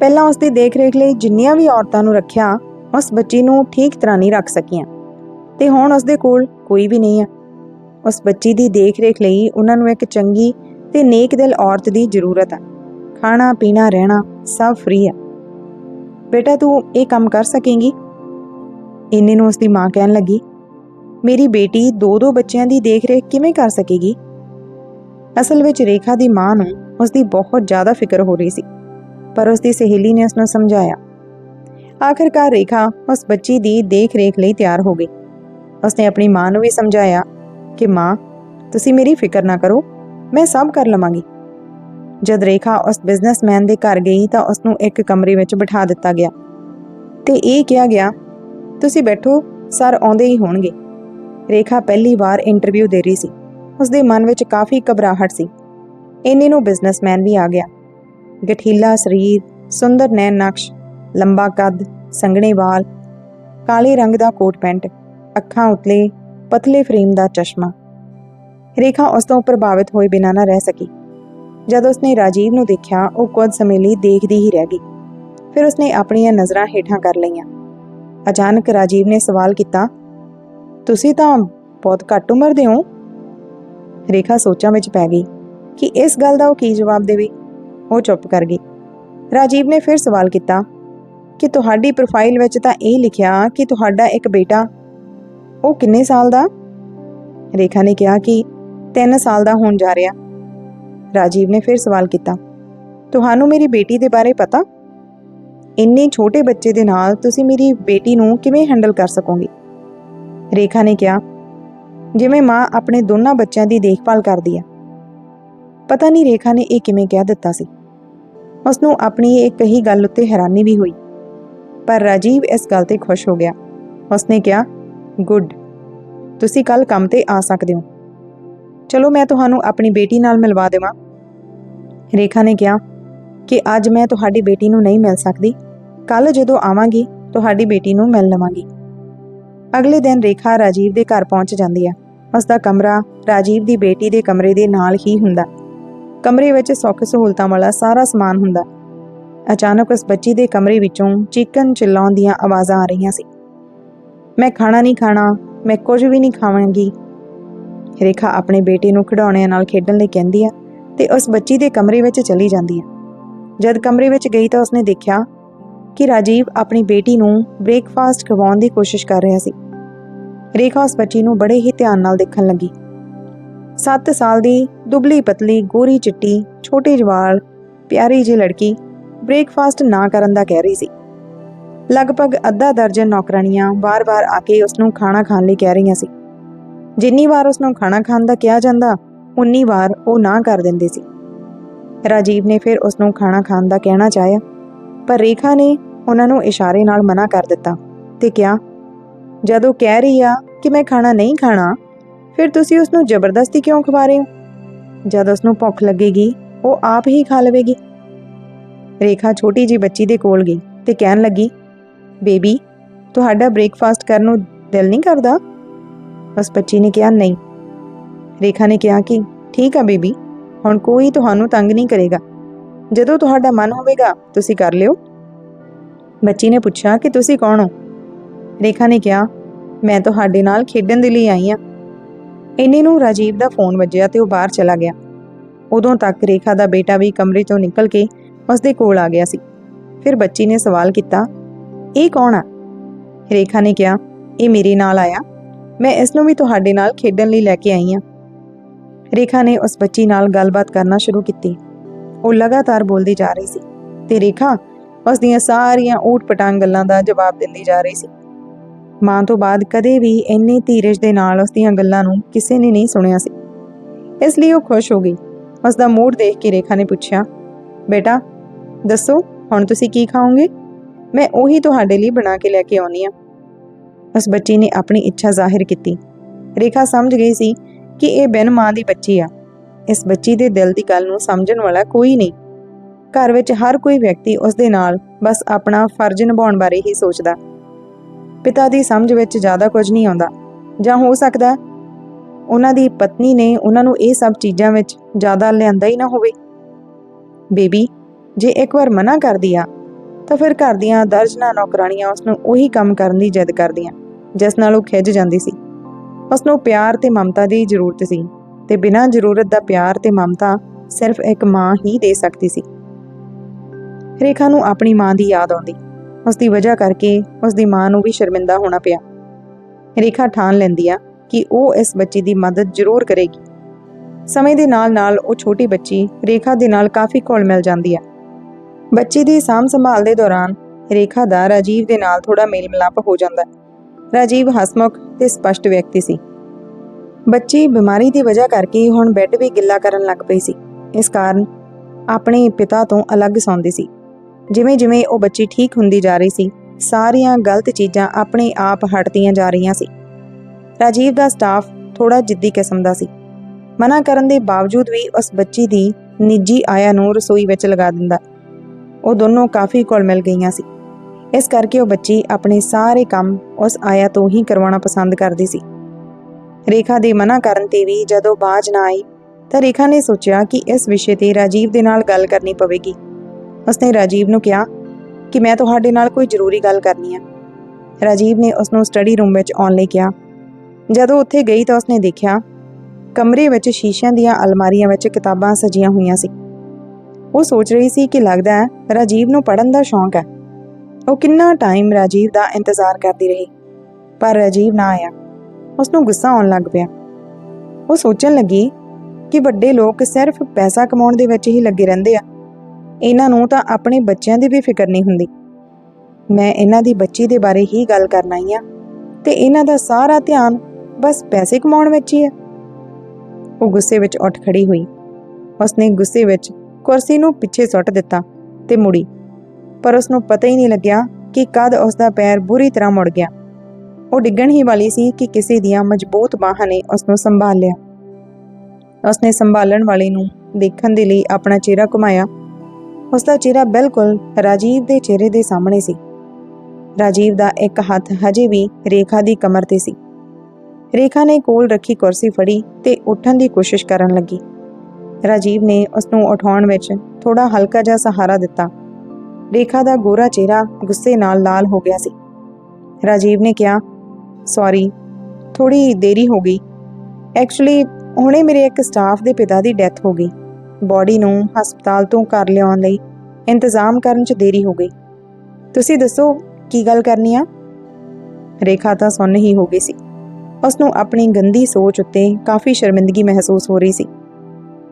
ਪਹਿਲਾਂ ਉਸ ਦੀ ਦੇਖ-ਰੇਖ ਲਈ ਜਿੰਨੀਆਂ ਵੀ ਔਰਤਾਂ ਨੂੰ ਰੱਖਿਆ, ਉਸ ਬੱਚੀ ਨੂੰ ਠੀਕ ਤਰ੍ਹਾਂ ਨਹੀਂ ਰੱਖ ਸਕੀਆਂ। ਤੇ ਹੁਣ ਉਸ ਦੇ ਕੋਲ ਕੋਈ ਵੀ ਨਹੀਂ ਆ। ਉਸ ਬੱਚੀ ਦੀ ਦੇਖ-ਰੇਖ ਲਈ ਉਹਨਾਂ ਨੂੰ ਇੱਕ ਚੰਗੀ ਤੇ ਨੇਕ ਦਿਲ ਔਰਤ ਦੀ ਜ਼ਰੂਰਤ ਆ। ਖਾਣਾ, ਪੀਣਾ, ਰਹਿਣਾ ਸਭ ਫ੍ਰੀ ਆ। ਬੇਟਾ, ਤੂੰ ਇਹ ਕੰਮ ਕਰ ਸਕੇਂਗੀ? ਇੰਨੇ ਨੂੰ ਉਸਦੀ ਮਾਂ ਕਹਿਣ ਲੱਗੀ। ਮੇਰੀ ਬੇਟੀ ਦੋ ਦੋ ਬੱਚਿਆਂ ਦੀ ਦੇਖ-ਰੇਖ ਕਿਵੇਂ ਕਰ ਸਕੇਗੀ? ਅਸਲ ਵਿੱਚ ਰੇਖਾ ਦੀ ਮਾਂ ਨੂੰ ਉਸਦੀ ਬਹੁਤ ਜ਼ਿਆਦਾ ਫਿਕਰ ਹੋ ਰਹੀ ਸੀ, ਪਰ ਉਸਦੀ ਸਹੇਲੀ ਨੇ ਉਸਨੂੰ ਸਮਝਾਇਆ। ਆਖਰਕਾਰ ਰੇਖਾ ਉਸ ਬੱਚੀ ਦੀ ਦੇਖ-ਰੇਖ ਲਈ ਤਿਆਰ ਹੋ ਗਈ। ਉਸਨੇ ਆਪਣੀ ਮਾਂ ਨੂੰ ਵੀ ਸਮਝਾਇਆ ਕਿ ਮਾਂ, ਤੁਸੀਂ ਮੇਰੀ ਫਿਕਰ ਨਾ ਕਰੋ। ਮੈਂ ਸਭ ਕਰ ਲਵਾਂਗੀ। ਜਦ ਰੇਖਾ ਉਸ ਬਿਜ਼ਨਸਮੈਨ ਦੇ ਘਰ ਗਈ ਤਾਂ ਉਸ ਨੂੰ ਇੱਕ ਕਮਰੇ ਵਿੱਚ ਬਿਠਾ ਦਿੱਤਾ ਗਿਆ। ਤੇ ਇਹ ਕਿਹਾ ਗਿਆ, ਤੁਸੀਂ ਬੈਠੋ, ਸਰ ਆਉਂਦੇ ਹੀ ਹੋਣਗੇ। ਰੇਖਾ ਪਹਿਲੀ ਵਾਰ ਇੰਟਰਵਿਊ ਦੇ ਰਹੀ ਸੀ। ਉਸ ਦੇ ਮਨ ਵਿੱਚ ਕਾਫੀ ਘਬਰਾਹਟ ਸੀ। ਇੰਨੇ ਨੂੰ ਬਿਜ਼ਨਸਮੈਨ ਵੀ ਆ ਗਿਆ। ਗਠੀਲਾ ਸਰੀਰ, ਸੁੰਦਰ ਨੈਣ ਨਕਸ਼, ਲੰਬਾ ਕੱਦ, ਸੰਘਣੇ ਵਾਲ, ਕਾਲੇ ਰੰਗ ਦਾ ਕੋਟ ਪੈਂਟ, ਅੱਖਾਂ ਉਤਲੇ, ਪਤਲੇ ਫਰੇਮ ਦਾ ਚਸ਼ਮਾ। ਰੇਖਾ ਉਸ ਤੋਂ ਪ੍ਰਭਾਵਿਤ ਹੋਏ ਬਿਨਾਂ ਨਾ ਰਹਿ ਸਕੀ। ਜਦ ਉਸਨੇ ਰਾਜੀਵ ਨੂੰ ਦੇਖਿਆ, ਉਹ ਕੁਝ ਸਮੇਂ ਲਈ ਦੇਖਦੀ ਹੀ ਰਹਿ ਗਈ। ਫਿਰ ਉਸਨੇ ਆਪਣੀਆਂ ਨਜ਼ਰਾਂ ਹੇਠਾਂ ਕਰ ਲਈਆਂ। ਅਚਾਨਕ ਰਾਜੀਵ ਨੇ ਸਵਾਲ ਕੀਤਾ, ਤੁਸੀਂ ਤਾਂ ਬਹੁਤ ਘੱਟ ਉਮਰ ਦੇ ਹੋ? ਰੇਖਾ ਸੋਚਾਂ ਵਿੱਚ ਪੈ ਗਈ ਕਿ ਇਸ ਗੱਲ ਦਾ ਉਹ ਕੀ ਜਵਾਬ ਦੇਵੇ। ਉਹ ਚੁੱਪ ਕਰ ਗਈ। ਰਾਜੀਵ ਨੇ ਫਿਰ ਸਵਾਲ ਕੀਤਾ, ਕਿ ਤੁਹਾਡੀ ਪ੍ਰੋਫਾਈਲ ਵਿੱਚ ਤਾਂ ਇਹ ਲਿਖਿਆ ਕਿ ਤੁਹਾਡਾ ਇੱਕ ਬੇਟਾ ਉਹ ਕਿੰਨੇ ਸਾਲ ਦਾ? ਰੇਖਾ ਨੇ ਕਿਹਾ ਕਿ 3 ਸਾਲ ਦਾ ਹੋਣ ਜਾ ਰਿਹਾ। ਰਾਜੀਵ ਨੇ ਫਿਰ ਸਵਾਲ ਕੀਤਾ, ਤੁਹਾਨੂੰ ਮੇਰੀ ਬੇਟੀ ਦੇ ਬਾਰੇ ਪਤਾ? ਇੰਨੇ ਛੋਟੇ ਬੱਚੇ ਦੇ ਨਾਲ ਤੁਸੀਂ ਮੇਰੀ ਬੇਟੀ ਨੂੰ ਕਿਵੇਂ ਹੈਂਡਲ ਕਰ ਸਕੋਗੇ? ਰੇਖਾ ਨੇ ਕਿਹਾ, ਜਿਵੇਂ ਮਾਂ ਆਪਣੇ ਦੋਨਾਂ ਬੱਚਿਆਂ ਦੀ ਦੇਖਭਾਲ ਕਰਦੀ ਹੈ। ਪਤਾ ਨਹੀਂ ਰੇਖਾ ਨੇ ਇਹ ਕਿਵੇਂ ਕਹਿ ਦਿੱਤਾ ਸੀ। ਉਸ ਨੂੰ ਆਪਣੀ ਇਹ ਕਹੀ ਗੱਲ ਉੱਤੇ ਹੈਰਾਨੀ ਵੀ ਹੋਈ। ਪਰ ਰਾਜੀਵ ਇਸ ਗੱਲ ਤੇ ਖੁਸ਼ ਹੋ ਗਿਆ। ਉਸਨੇ ਕਿਹਾ, ਗੁੱਡ, ਤੁਸੀਂ ਕੱਲ ਕੰਮ ਤੇ ਆ ਸਕਦੇ ਹੋ। ਚਲੋ ਮੈਂ ਤੁਹਾਨੂੰ ਆਪਣੀ ਬੇਟੀ ਨਾਲ ਮਿਲਵਾ ਦੇਵਾਂ। ਰੇਖਾ ਨੇ ਕਿਹਾ ਕਿ ਅੱਜ ਮੈਂ ਤੁਹਾਡੀ ਬੇਟੀ ਨੂੰ ਨਹੀਂ ਮਿਲ ਸਕਦੀ। ਕੱਲ ਜਦੋਂ ਆਵਾਂਗੀ, ਤੁਹਾਡੀ ਬੇਟੀ ਨੂੰ ਮਿਲ ਲਵਾਂਗੀ। ਅਗਲੇ ਦਿਨ ਰੇਖਾ ਰਾਜੀਵ ਦੇ ਘਰ ਪਹੁੰਚ ਜਾਂਦੀ ਹੈ। ਉਸ ਦਾ ਕਮਰਾ ਰਾਜੀਵ ਦੀ ਬੇਟੀ ਦੇ ਕਮਰੇ ਦੇ ਨਾਲ ਹੀ ਹੁੰਦਾ। ਕਮਰੇ ਵਿੱਚ ਸੁੱਖ ਸਹੂਲਤਾਂ ਵਾਲਾ ਸਾਰਾ ਸਮਾਨ ਹੁੰਦਾ। ਅਚਾਨਕ ਉਸ ਬੱਚੀ ਦੇ ਕਮਰੇ ਵਿੱਚੋਂ ਚਿਕਨ ਚਿল্ਲਾਉਣ ਦੀਆਂ ਆਵਾਜ਼ਾਂ ਆ ਰਹੀਆਂ ਸੀ। ਮੈਂ ਖਾਣਾ ਨਹੀਂ ਖਾਣਾ, ਮੈਂ ਕੁਝ ਵੀ ਨਹੀਂ ਖਾਵਾਂਗੀ ਰੇਖਾ ਆਪਣੇ ਬੇਟੇ ਨੂੰ ਖਿਡੌਣਿਆਂ ਨਾਲ ਖੇਡਣ ਲਈ ਕਹਿੰਦੀ ਆ ਤੇ ਉਸ ਬੱਚੀ ਦੇ ਕਮਰੇ ਵਿੱਚ ਚਲੀ ਜਾਂਦੀ ਹੈ ਜਦ ਕਮਰੇ ਵਿੱਚ ਗਈ ਤਾਂ ਉਸਨੇ ਦੇਖਿਆ ਕਿ ਰਾਜੀਵ ਆਪਣੀ ਬੇਟੀ ਨੂੰ ਬ੍ਰੇਕਫਾਸਟ ਖਵਾਉਣ ਦੀ ਕੋਸ਼ਿਸ਼ ਕਰ ਰਿਹਾ ਸੀ। ਰੇਖਾ ਉਸ ਬੱਚੀ ਨੂੰ ਬੜੇ ਹੀ ਧਿਆਨ ਨਾਲ ਦੇਖਣ ਲੱਗੀ। 7 ਸਾਲ ਦੀ ਦੁਬਲੀ ਪਤਲੀ ਗੋਰੀ ਚਿੱਟੀ ਛੋਟੇ ਜਵਾਲ ਪਿਆਰੀ ਜਿਹੀ ਲੜਕੀ ਬ੍ਰੇਕਫਾਸਟ ਨਾ ਕਰਨ ਦਾ ਕਹਿ ਰਹੀ ਸੀ। ਲਗਭਗ ਅੱਧਾ ਦਰਜਨ ਨੌਕਰਾਨੀਆਂ ਵਾਰ-ਵਾਰ ਆ ਕੇ ਉਸ ਨੂੰ ਖਾਣਾ ਖਾਣ ਲਈ ਕਹਿ ਰਹੀਆਂ ਸੀ। ਜਿੰਨੀ ਵਾਰ ਉਸ ਨੂੰ ਖਾਣਾ ਖਾਣ ਦਾ ਕਿਹਾ ਜਾਂਦਾ, ਉਨੀ ਵਾਰ ਉਹ ਨਾ ਕਰ ਦਿੰਦੇ ਸੀ। ਰਾਜੀਵ ਨੇ ਫਿਰ ਉਸ ਨੂੰ ਖਾਣਾ ਖਾਣ ਦਾ ਕਹਿਣਾ ਚਾਹਿਆ, ਪਰ ਰੇਖਾ ਨੇ ਉਹਨਾਂ ਨੂੰ ਇਸ਼ਾਰੇ ਨਾਲ ਮਨਾ ਕਰ ਦਿੱਤਾ ਤੇ ਕਿਹਾ, ਜਦੋਂ ਕਹਿ ਰਹੀ ਆ ਕਿ ਮੈਂ ਖਾਣਾ ਨਹੀਂ ਖਾਣਾ, ਫਿਰ ਤੁਸੀਂ ਉਸ ਨੂੰ ਜ਼ਬਰਦਸਤੀ ਕਿਉਂ ਖਵਾ ਰਹੇ ਹੋ? ਜਦ ਉਸ ਨੂੰ ਭੁੱਖ ਲੱਗੇਗੀ, ਉਹ ਆਪ ਹੀ ਖਾ ਲਵੇਗੀ। ਰੇਖਾ ਛੋਟੀ ਜੀ ਬੱਚੀ ਦੇ ਕੋਲ ਗਈ ਤੇ ਕਹਿਣ ਲੱਗੀ, ਬੇਬੀ, ਤੁਹਾਡਾ ਬ੍ਰੇਕਫਾਸਟ ਕਰਨ ਨੂੰ ਦਿਲ ਨਹੀਂ ਕਰਦਾ? ਉਸ ਬੱਚੀ ਨੇ ਕਿਹਾ, ਨਹੀਂ। ਰੇਖਾ ਨੇ ਕਿਹਾ ਕਿ, ਠੀਕ ਆ ਬੀਬੀ, ਹੁਣ ਕੋਈ ਤੁਹਾਨੂੰ ਤੰਗ ਨਹੀਂ ਕਰੇਗਾ। ਜਦੋਂ ਤੁਹਾਡਾ ਮਨ ਹੋਵੇਗਾ, ਤੁਸੀਂ ਕਰ ਲਿਓ। ਬੱਚੀ ਨੇ ਪੁੱਛਿਆ, ਕਿ ਤੁਸੀਂ ਕੌਣ ਹੋ? ਰੇਖਾ ਨੇ ਕਿਹਾ, ਮੈਂ ਤੁਹਾਡੇ ਨਾਲ ਖੇਡਣ ਦੇ ਲਈ ਆਈ ਹਾਂ ਇੰਨੇ ਨੂੰ ਰਾਜੀਵ ਦਾ ਫੋਨ ਵੱਜਿਆ ਤੇ ਉਹ ਬਾਹਰ ਚਲਾ ਗਿਆ। ਉਦੋਂ ਤੱਕ ਰੇਖਾ ਦਾ ਬੇਟਾ ਵੀ ਕਮਰੇ ਤੋਂ ਨਿਕਲ ਕੇ ਉਸ ਦੇ ਕੋਲ ਆ ਗਿਆ ਸੀ। ਫਿਰ ਬੱਚੀ ਨੇ ਸਵਾਲ ਕੀਤਾ, ਇਹ ਕੌਣ ਆ? ਰੇਖਾ ਨੇ ਕਿਹਾ, ਇਹ ਮੇਰੇ ਨਾਲ ਆਇਆ। ਮੈਂ ਇਸ ਨੂੰ ਵੀ ਤੁਹਾਡੇ ਨਾਲ ਖੇਡਣ ਲਈ ਲੈ ਕੇ ਆਈ ਹਾਂ। ਰੇਖਾ ਨੇ ਉਸ ਬੱਚੀ ਨਾਲ ਗੱਲਬਾਤ ਕਰਨਾ ਸ਼ੁਰੂ ਕੀਤੀ। ਉਹ ਲਗਾਤਾਰ ਬੋਲਦੀ ਜਾ ਰਹੀ ਸੀ ਤੇ ਰੇਖਾ ਉਸ ਦੀਆਂ ਸਾਰੀਆਂ ਊਟ-ਪਟਾਂਗ ਗੱਲਾਂ ਦਾ ਜਵਾਬ ਦਿੰਦੀ ਜਾ ਰਹੀ ਸੀ। ਮਾਂ ਤੋਂ ਬਾਅਦ ਕਦੇ ਵੀ ਇੰਨੇ ਧੀਰਜ ਦੇ ਨਾਲ ਉਸ ਦੀਆਂ ਗੱਲਾਂ ਨੂੰ ਕਿਸੇ ਨੇ ਨਹੀਂ ਸੁਣਿਆ ਸੀ। ਇਸ ਲਈ ਉਹ ਖੁਸ਼ ਹੋ ਗਈ। ਉਸ ਦਾ ਮੂਡ ਦੇਖ ਕੇ ਰੇਖਾ ਨੇ ਪੁੱਛਿਆ, ਬੇਟਾ, ਦੱਸੋ, ਹੁਣ ਤੁਸੀਂ ਕੀ ਖਾਓਗੇ? ਮੈਂ ਉਹੀ ਤੁਹਾਡੇ ਲਈ ਬਣਾ ਕੇ ਲੈ ਕੇ ਆਉਣੀ ਆ ਉਸ ਬੱਚੀ ਨੇ ਆਪਣੀ ਇੱਛਾ ਜ਼ਾਹਿਰ ਕੀਤੀ। ਰੇਖਾ ਸਮਝ ਗਈ ਸੀ ਕਿ ਇਹ ਬਿਨ ਮਾਂ ਦੀ ਬੱਚੀ ਆ। ਇਸ ਬੱਚੀ ਦੇ ਦਿਲ ਦੀ ਗੱਲ ਨੂੰ ਸਮਝਣ ਵਾਲਾ ਕੋਈ ਨਹੀਂ। ਘਰ ਵਿੱਚ ਹਰ ਕੋਈ ਵਿਅਕਤੀ ਉਸ ਦੇ ਨਾਲ ਬਸ ਆਪਣਾ ਫਰਜ਼ ਨਿਭਾਉਣ ਬਾਰੇ ਹੀ ਸੋਚਦਾ। ਪਿਤਾ ਦੀ ਸਮਝ ਵਿੱਚ ਜ਼ਿਆਦਾ ਕੁਝ ਨਹੀਂ ਆਉਂਦਾ। ਜਾਂ ਹੋ ਸਕਦਾ ਉਹਨਾਂ ਦੀ ਪਤਨੀ ਨੇ ਉਹਨਾਂ ਨੂੰ ਇਹ ਸਭ ਚੀਜ਼ਾਂ ਵਿੱਚ ਜ਼ਿਆਦਾ ਲਿਆਂਦਾ ਹੀ ਨਾ ਹੋਵੇ। ਬੇਬੀ, ਜੇ ਇੱਕ ਵਾਰ ਮਨਾ ਕਰਦੀ ਆ, ਤਾਂ ਫਿਰ ਘਰ ਦੀਆਂ ਦਰਜਨਾਂ ਨੌਕਰਾਣੀਆਂ ਉਸ ਨੂੰ ਉਹੀ ਕੰਮ ਕਰਨ ਦੀ ਜਿੱਦ ਕਰਦੀਆਂ। ਜਿਸ ਨਾਲ ਉਹ ਖਿੱਝ ਜਾਂਦੀ ਸੀ। ਉਸ ਨੂੰ ਪਿਆਰ ਤੇ ਮਮਤਾ ਦੀ ਜ਼ਰੂਰਤ ਸੀ ਤੇ ਬਿਨਾਂ ਜ਼ਰੂਰਤ ਦਾ ਪਿਆਰ ਤੇ ਮਮਤਾ ਸਿਰਫ ਇੱਕ ਮਾਂ ਹੀ ਦੇ ਸਕਦੀ ਸੀ। ਰੇਖਾ ਨੂੰ ਆਪਣੀ ਮਾਂ ਦੀ ਯਾਦ ਆਉਂਦੀ। ਉਸ ਦੀ ਵਜ੍ਹਾ ਕਰਕੇ ਉਸ ਦੀ ਮਾਂ ਨੂੰ ਵੀ ਸ਼ਰਮਿੰਦਾ ਹੋਣਾ ਪਿਆ। ਰੇਖਾ ਠਾਣ ਲੈਂਦੀ ਆ ਕਿ ਉਹ ਇਸ ਬੱਚੀ ਦੀ ਮਦਦ ਜ਼ਰੂਰ ਕਰੇਗੀ। ਸਮੇਂ ਦੇ ਨਾਲ-ਨਾਲ ਉਹ ਛੋਟੀ ਬੱਚੀ ਰੇਖਾ ਦੇ ਨਾਲ ਕਾਫੀ ਘੁਲ ਮਿਲ ਜਾਂਦੀ ਆ। ਬੱਚੀ ਦੀ ਸਾਂਭ ਸੰਭਾਲ ਦੇ ਦੌਰਾਨ ਰੇਖਾ ਦਾ ਰਾਜੀਵ ਦੇ ਨਾਲ ਥੋੜਾ ਮੇਲ ਮਿਲਾਪ ਹੋ ਜਾਂਦਾ। ਰਾਜੀਵ ਹਸਮੁਖ ਤੇ ਸਪਸ਼ਟ ਵਿਅਕਤੀ ਸੀ। ਬੱਚੀ ਬਿਮਾਰੀ ਦੀ ਵਜ੍ਹਾ ਕਰਕੇ ਹੁਣ ਬੈੱਡ ਵੀ ਗਿੱਲਾ ਕਰਨ ਲੱਗ ਪਈ ਸੀ। ਇਸ ਕਾਰਨ ਆਪਣੇ ਪਿਤਾ ਤੋਂ ਅਲੱਗ ਸੌਂਦੀ ਸੀ। ਜਿਵੇਂ ਜਿਵੇਂ ਉਹ ਬੱਚੀ ਠੀਕ ਹੁੰਦੀ ਜਾ ਰਹੀ ਸੀ, ਸਾਰੀਆਂ ਗਲਤ ਚੀਜ਼ਾਂ ਆਪਣੇ ਆਪ ਹਟਦੀਆਂ ਜਾ ਰਹੀਆਂ ਸੀ। ਰਾਜੀਵ ਦਾ ਸਟਾਫ ਥੋੜਾ ਜਿੱਦੀ ਕਿਸਮ ਦਾ ਸੀ। ਮਨਾ ਕਰਨ ਦੇ ਬਾਵਜੂਦ ਵੀ ਉਸ ਬੱਚੀ ਦੀ ਨਿੱਜੀ ਆਇਆ ਨੂੰ ਰਸੋਈ ਵਿੱਚ ਲਗਾ ਦਿੰਦਾ। ਉਹ ਦੋਨੋਂ ਕਾਫੀ ਘੁਲ ਮਿਲ ਗਈਆਂ ਸੀ। ਇਸ ਕਰਕੇ ਉਹ ਬੱਚੀ ਆਪਣੇ ਸਾਰੇ ਕੰਮ ਉਸ ਆਇਆ ਤੋਂ ਹੀ ਕਰਵਾਉਣਾ ਪਸੰਦ ਕਰਦੀ ਸੀ। ਰੇਖਾ ਦੇ ਮਨਾ ਕਰਨ ਤੇ ਵੀ ਜਦੋਂ ਬਾਜ ਨਾ ਆਈ, ਤਾਂ ਰੇਖਾ ਨੇ ਸੋਚਿਆ ਕਿ ਇਸ ਵਿਸ਼ੇ ਤੇ ਰਾਜੀਵ ਦੇ ਨਾਲ ਗੱਲ ਕਰਨੀ ਪਵੇਗੀ। ਉਸਨੇ ਰਾਜੀਵ ਨੂੰ ਕਿਹਾ ਕਿ ਮੈਂ ਤੁਹਾਡੇ ਨਾਲ ਕੋਈ ਜ਼ਰੂਰੀ ਗੱਲ ਕਰਨੀ ਹੈ ਰਾਜੀਵ ਨੇ ਉਸ ਨੂੰ ਸਟੱਡੀ ਰੂਮ ਵਿੱਚ ਆਉਣ ਲਈ ਕਿਹਾ। ਜਦੋਂ ਉੱਥੇ ਗਈ ਤਾਂ ਉਸਨੇ ਦੇਖਿਆ ਕਮਰੇ ਵਿੱਚ ਸ਼ੀਸ਼ਿਆਂ ਦੀਆਂ ਅਲਮਾਰੀਆਂ ਵਿੱਚ ਕਿਤਾਬਾਂ ਸਜੀਆਂ ਹੋਈਆਂ ਸੀ। ਉਹ ਸੋਚ ਰਹੀ ਸੀ ਕਿ ਲੱਗਦਾ ਹੈ ਰਾਜੀਵ ਨੂੰ ਪੜ੍ਹਨ ਦਾ ਸ਼ੌਂਕ ਹੈ। ਉਹ ਕਿੰਨਾ ਟਾਈਮ ਰਾਜੀਵ ਦਾ ਇੰਤਜ਼ਾਰ ਕਰਦੀ ਰਹੀ, ਪਰ ਰਾਜੀਵ ਨਾ ਆਇਆ। ਉਸ ਨੂੰ ਗੁੱਸਾ ਆਉਣ ਲੱਗ ਪਿਆ। ਉਹ ਸੋਚਣ ਲੱਗੀ ਕਿ ਵੱਡੇ ਲੋਕ ਸਿਰਫ ਪੈਸਾ ਕਮਾਉਣ ਦੇ ਵਿੱਚ ਹੀ ਲੱਗੇ ਰਹਿੰਦੇ ਆ। ਇਹਨਾਂ ਨੂੰ ਤਾਂ ਆਪਣੇ ਬੱਚਿਆਂ ਦੀ ਵੀ ਫਿਕਰ ਨਹੀਂ ਹੁੰਦੀ। ਮੈਂ ਇਹਨਾਂ ਦੀ ਬੱਚੀ ਦੇ ਬਾਰੇ ਹੀ ਗੱਲ ਕਰਨ ਆਈ ਆ ਤੇ ਇਹਨਾਂ ਦਾ ਸਾਰਾ ਧਿਆਨ ਬਸ ਪੈਸੇ ਕਮਾਉਣ ਵਿੱਚ ਹੀ ਹੈ। ਉਹ ਗੁੱਸੇ ਵਿੱਚ ਉੱਠ ਖੜੀ ਹੋਈ। ਉਸਨੇ ਗੁੱਸੇ ਵਿੱਚ ਕੁਰਸੀ ਨੂੰ ਪਿੱਛੇ ਸੁੱਟ ਦਿੱਤਾ ਤੇ ਮੁੜੀ। ਪਰ ਉਸ ਨੂੰ ਪਤਾ ਹੀ ਨਹੀਂ ਲੱਗਿਆ ਕਿ ਕਦ ਉਸ ਦਾ ਪੈਰ ਬੁਰੀ ਤਰ੍ਹਾਂ ਮੁੜ ਗਿਆ। ਉਹ ਡਿੱਗਣ ਹੀ ਵਾਲੀ ਸੀ ਕਿ ਕਿਸੇ ਦੀਆਂ ਮਜ਼ਬੂਤ ਬਾਹਾਂ ਨੇ ਉਸ ਨੂੰ ਸੰਭਾਲ ਲਿਆ ਉਸਨੇ ਸੰਭਾਲਣ ਵਾਲੇ ਨੂੰ ਦੇਖਣ ਦੇ ਲਈ ਆਪਣਾ ਚਿਹਰਾ ਘੁਮਾਇਆ। ਉਸ ਦਾ ਚਿਹਰਾ ਬਿਲਕੁਲ ਰਾਜੀਵ ਦੇ ਚਿਹਰੇ ਦੇ ਸਾਹਮਣੇ ਸੀ। ਰਾਜੀਵ ਦਾ ਇੱਕ ਹੱਥ ਹਜੇ ਵੀ ਰੇਖਾ ਦੀ ਕਮਰ ਤੇ ਸੀ। ਰੇਖਾ ਨੇ ਕੋਲ ਰੱਖੀ ਕੁਰਸੀ ਫੜੀ ਤੇ ਉੱਠਣ ਦੀ ਕੋਸ਼ਿਸ਼ ਕਰਨ ਲੱਗੀ। ਰਾਜੀਵ ਨੇ ਉਸ ਨੂੰ ਉਠਾਉਣ ਵਿੱਚ ਥੋੜਾ ਹਲਕਾ ਜਿਹਾ ਸਹਾਰਾ ਦਿੱਤਾ। ਰੇਖਾ ਦਾ ਗੋਰਾ ਚਿਹਰਾ ਗੁੱਸੇ ਨਾਲ ਲਾਲ ਹੋ ਗਿਆ ਸੀ। ਰਾਜੀਵ ਨੇ ਕਿਹਾ ਸੌਰੀ ਥੋੜੀ ਦੇਰੀ ਹੋ ਗਈ। ਐਕਚੁਅਲੀ ਹੁਣੇ ਮੇਰੇ ਇੱਕ ਸਟਾਫ ਦੇ ਪਿਤਾ ਦੀ ਡੈਥ ਹੋ ਗਈ। ਬਾਡੀ ਨੂੰ ਹਸਪਤਾਲ ਤੋਂ ਘਰ ਲਿਆਉਣ ਲਈ ਇੰਤਜ਼ਾਮ ਕਰਨ 'ਚ ਦੇਰੀ ਹੋ ਗਈ। ਤੁਸੀਂ ਦੱਸੋ, ਕੀ ਗੱਲ ਕਰਨੀ ਆ? ਰੇਖਾ ਤਾਂ ਸੁਣ ਹੀ ਹੋ ਗਈ ਸੀ। ਉਸ ਨੂੰ ਆਪਣੀ ਗੰਦੀ ਸੋਚ ਉੱਤੇ ਕਾਫੀ ਸ਼ਰਮਿੰਦਗੀ ਮਹਿਸੂਸ ਹੋ ਰਹੀ ਸੀ।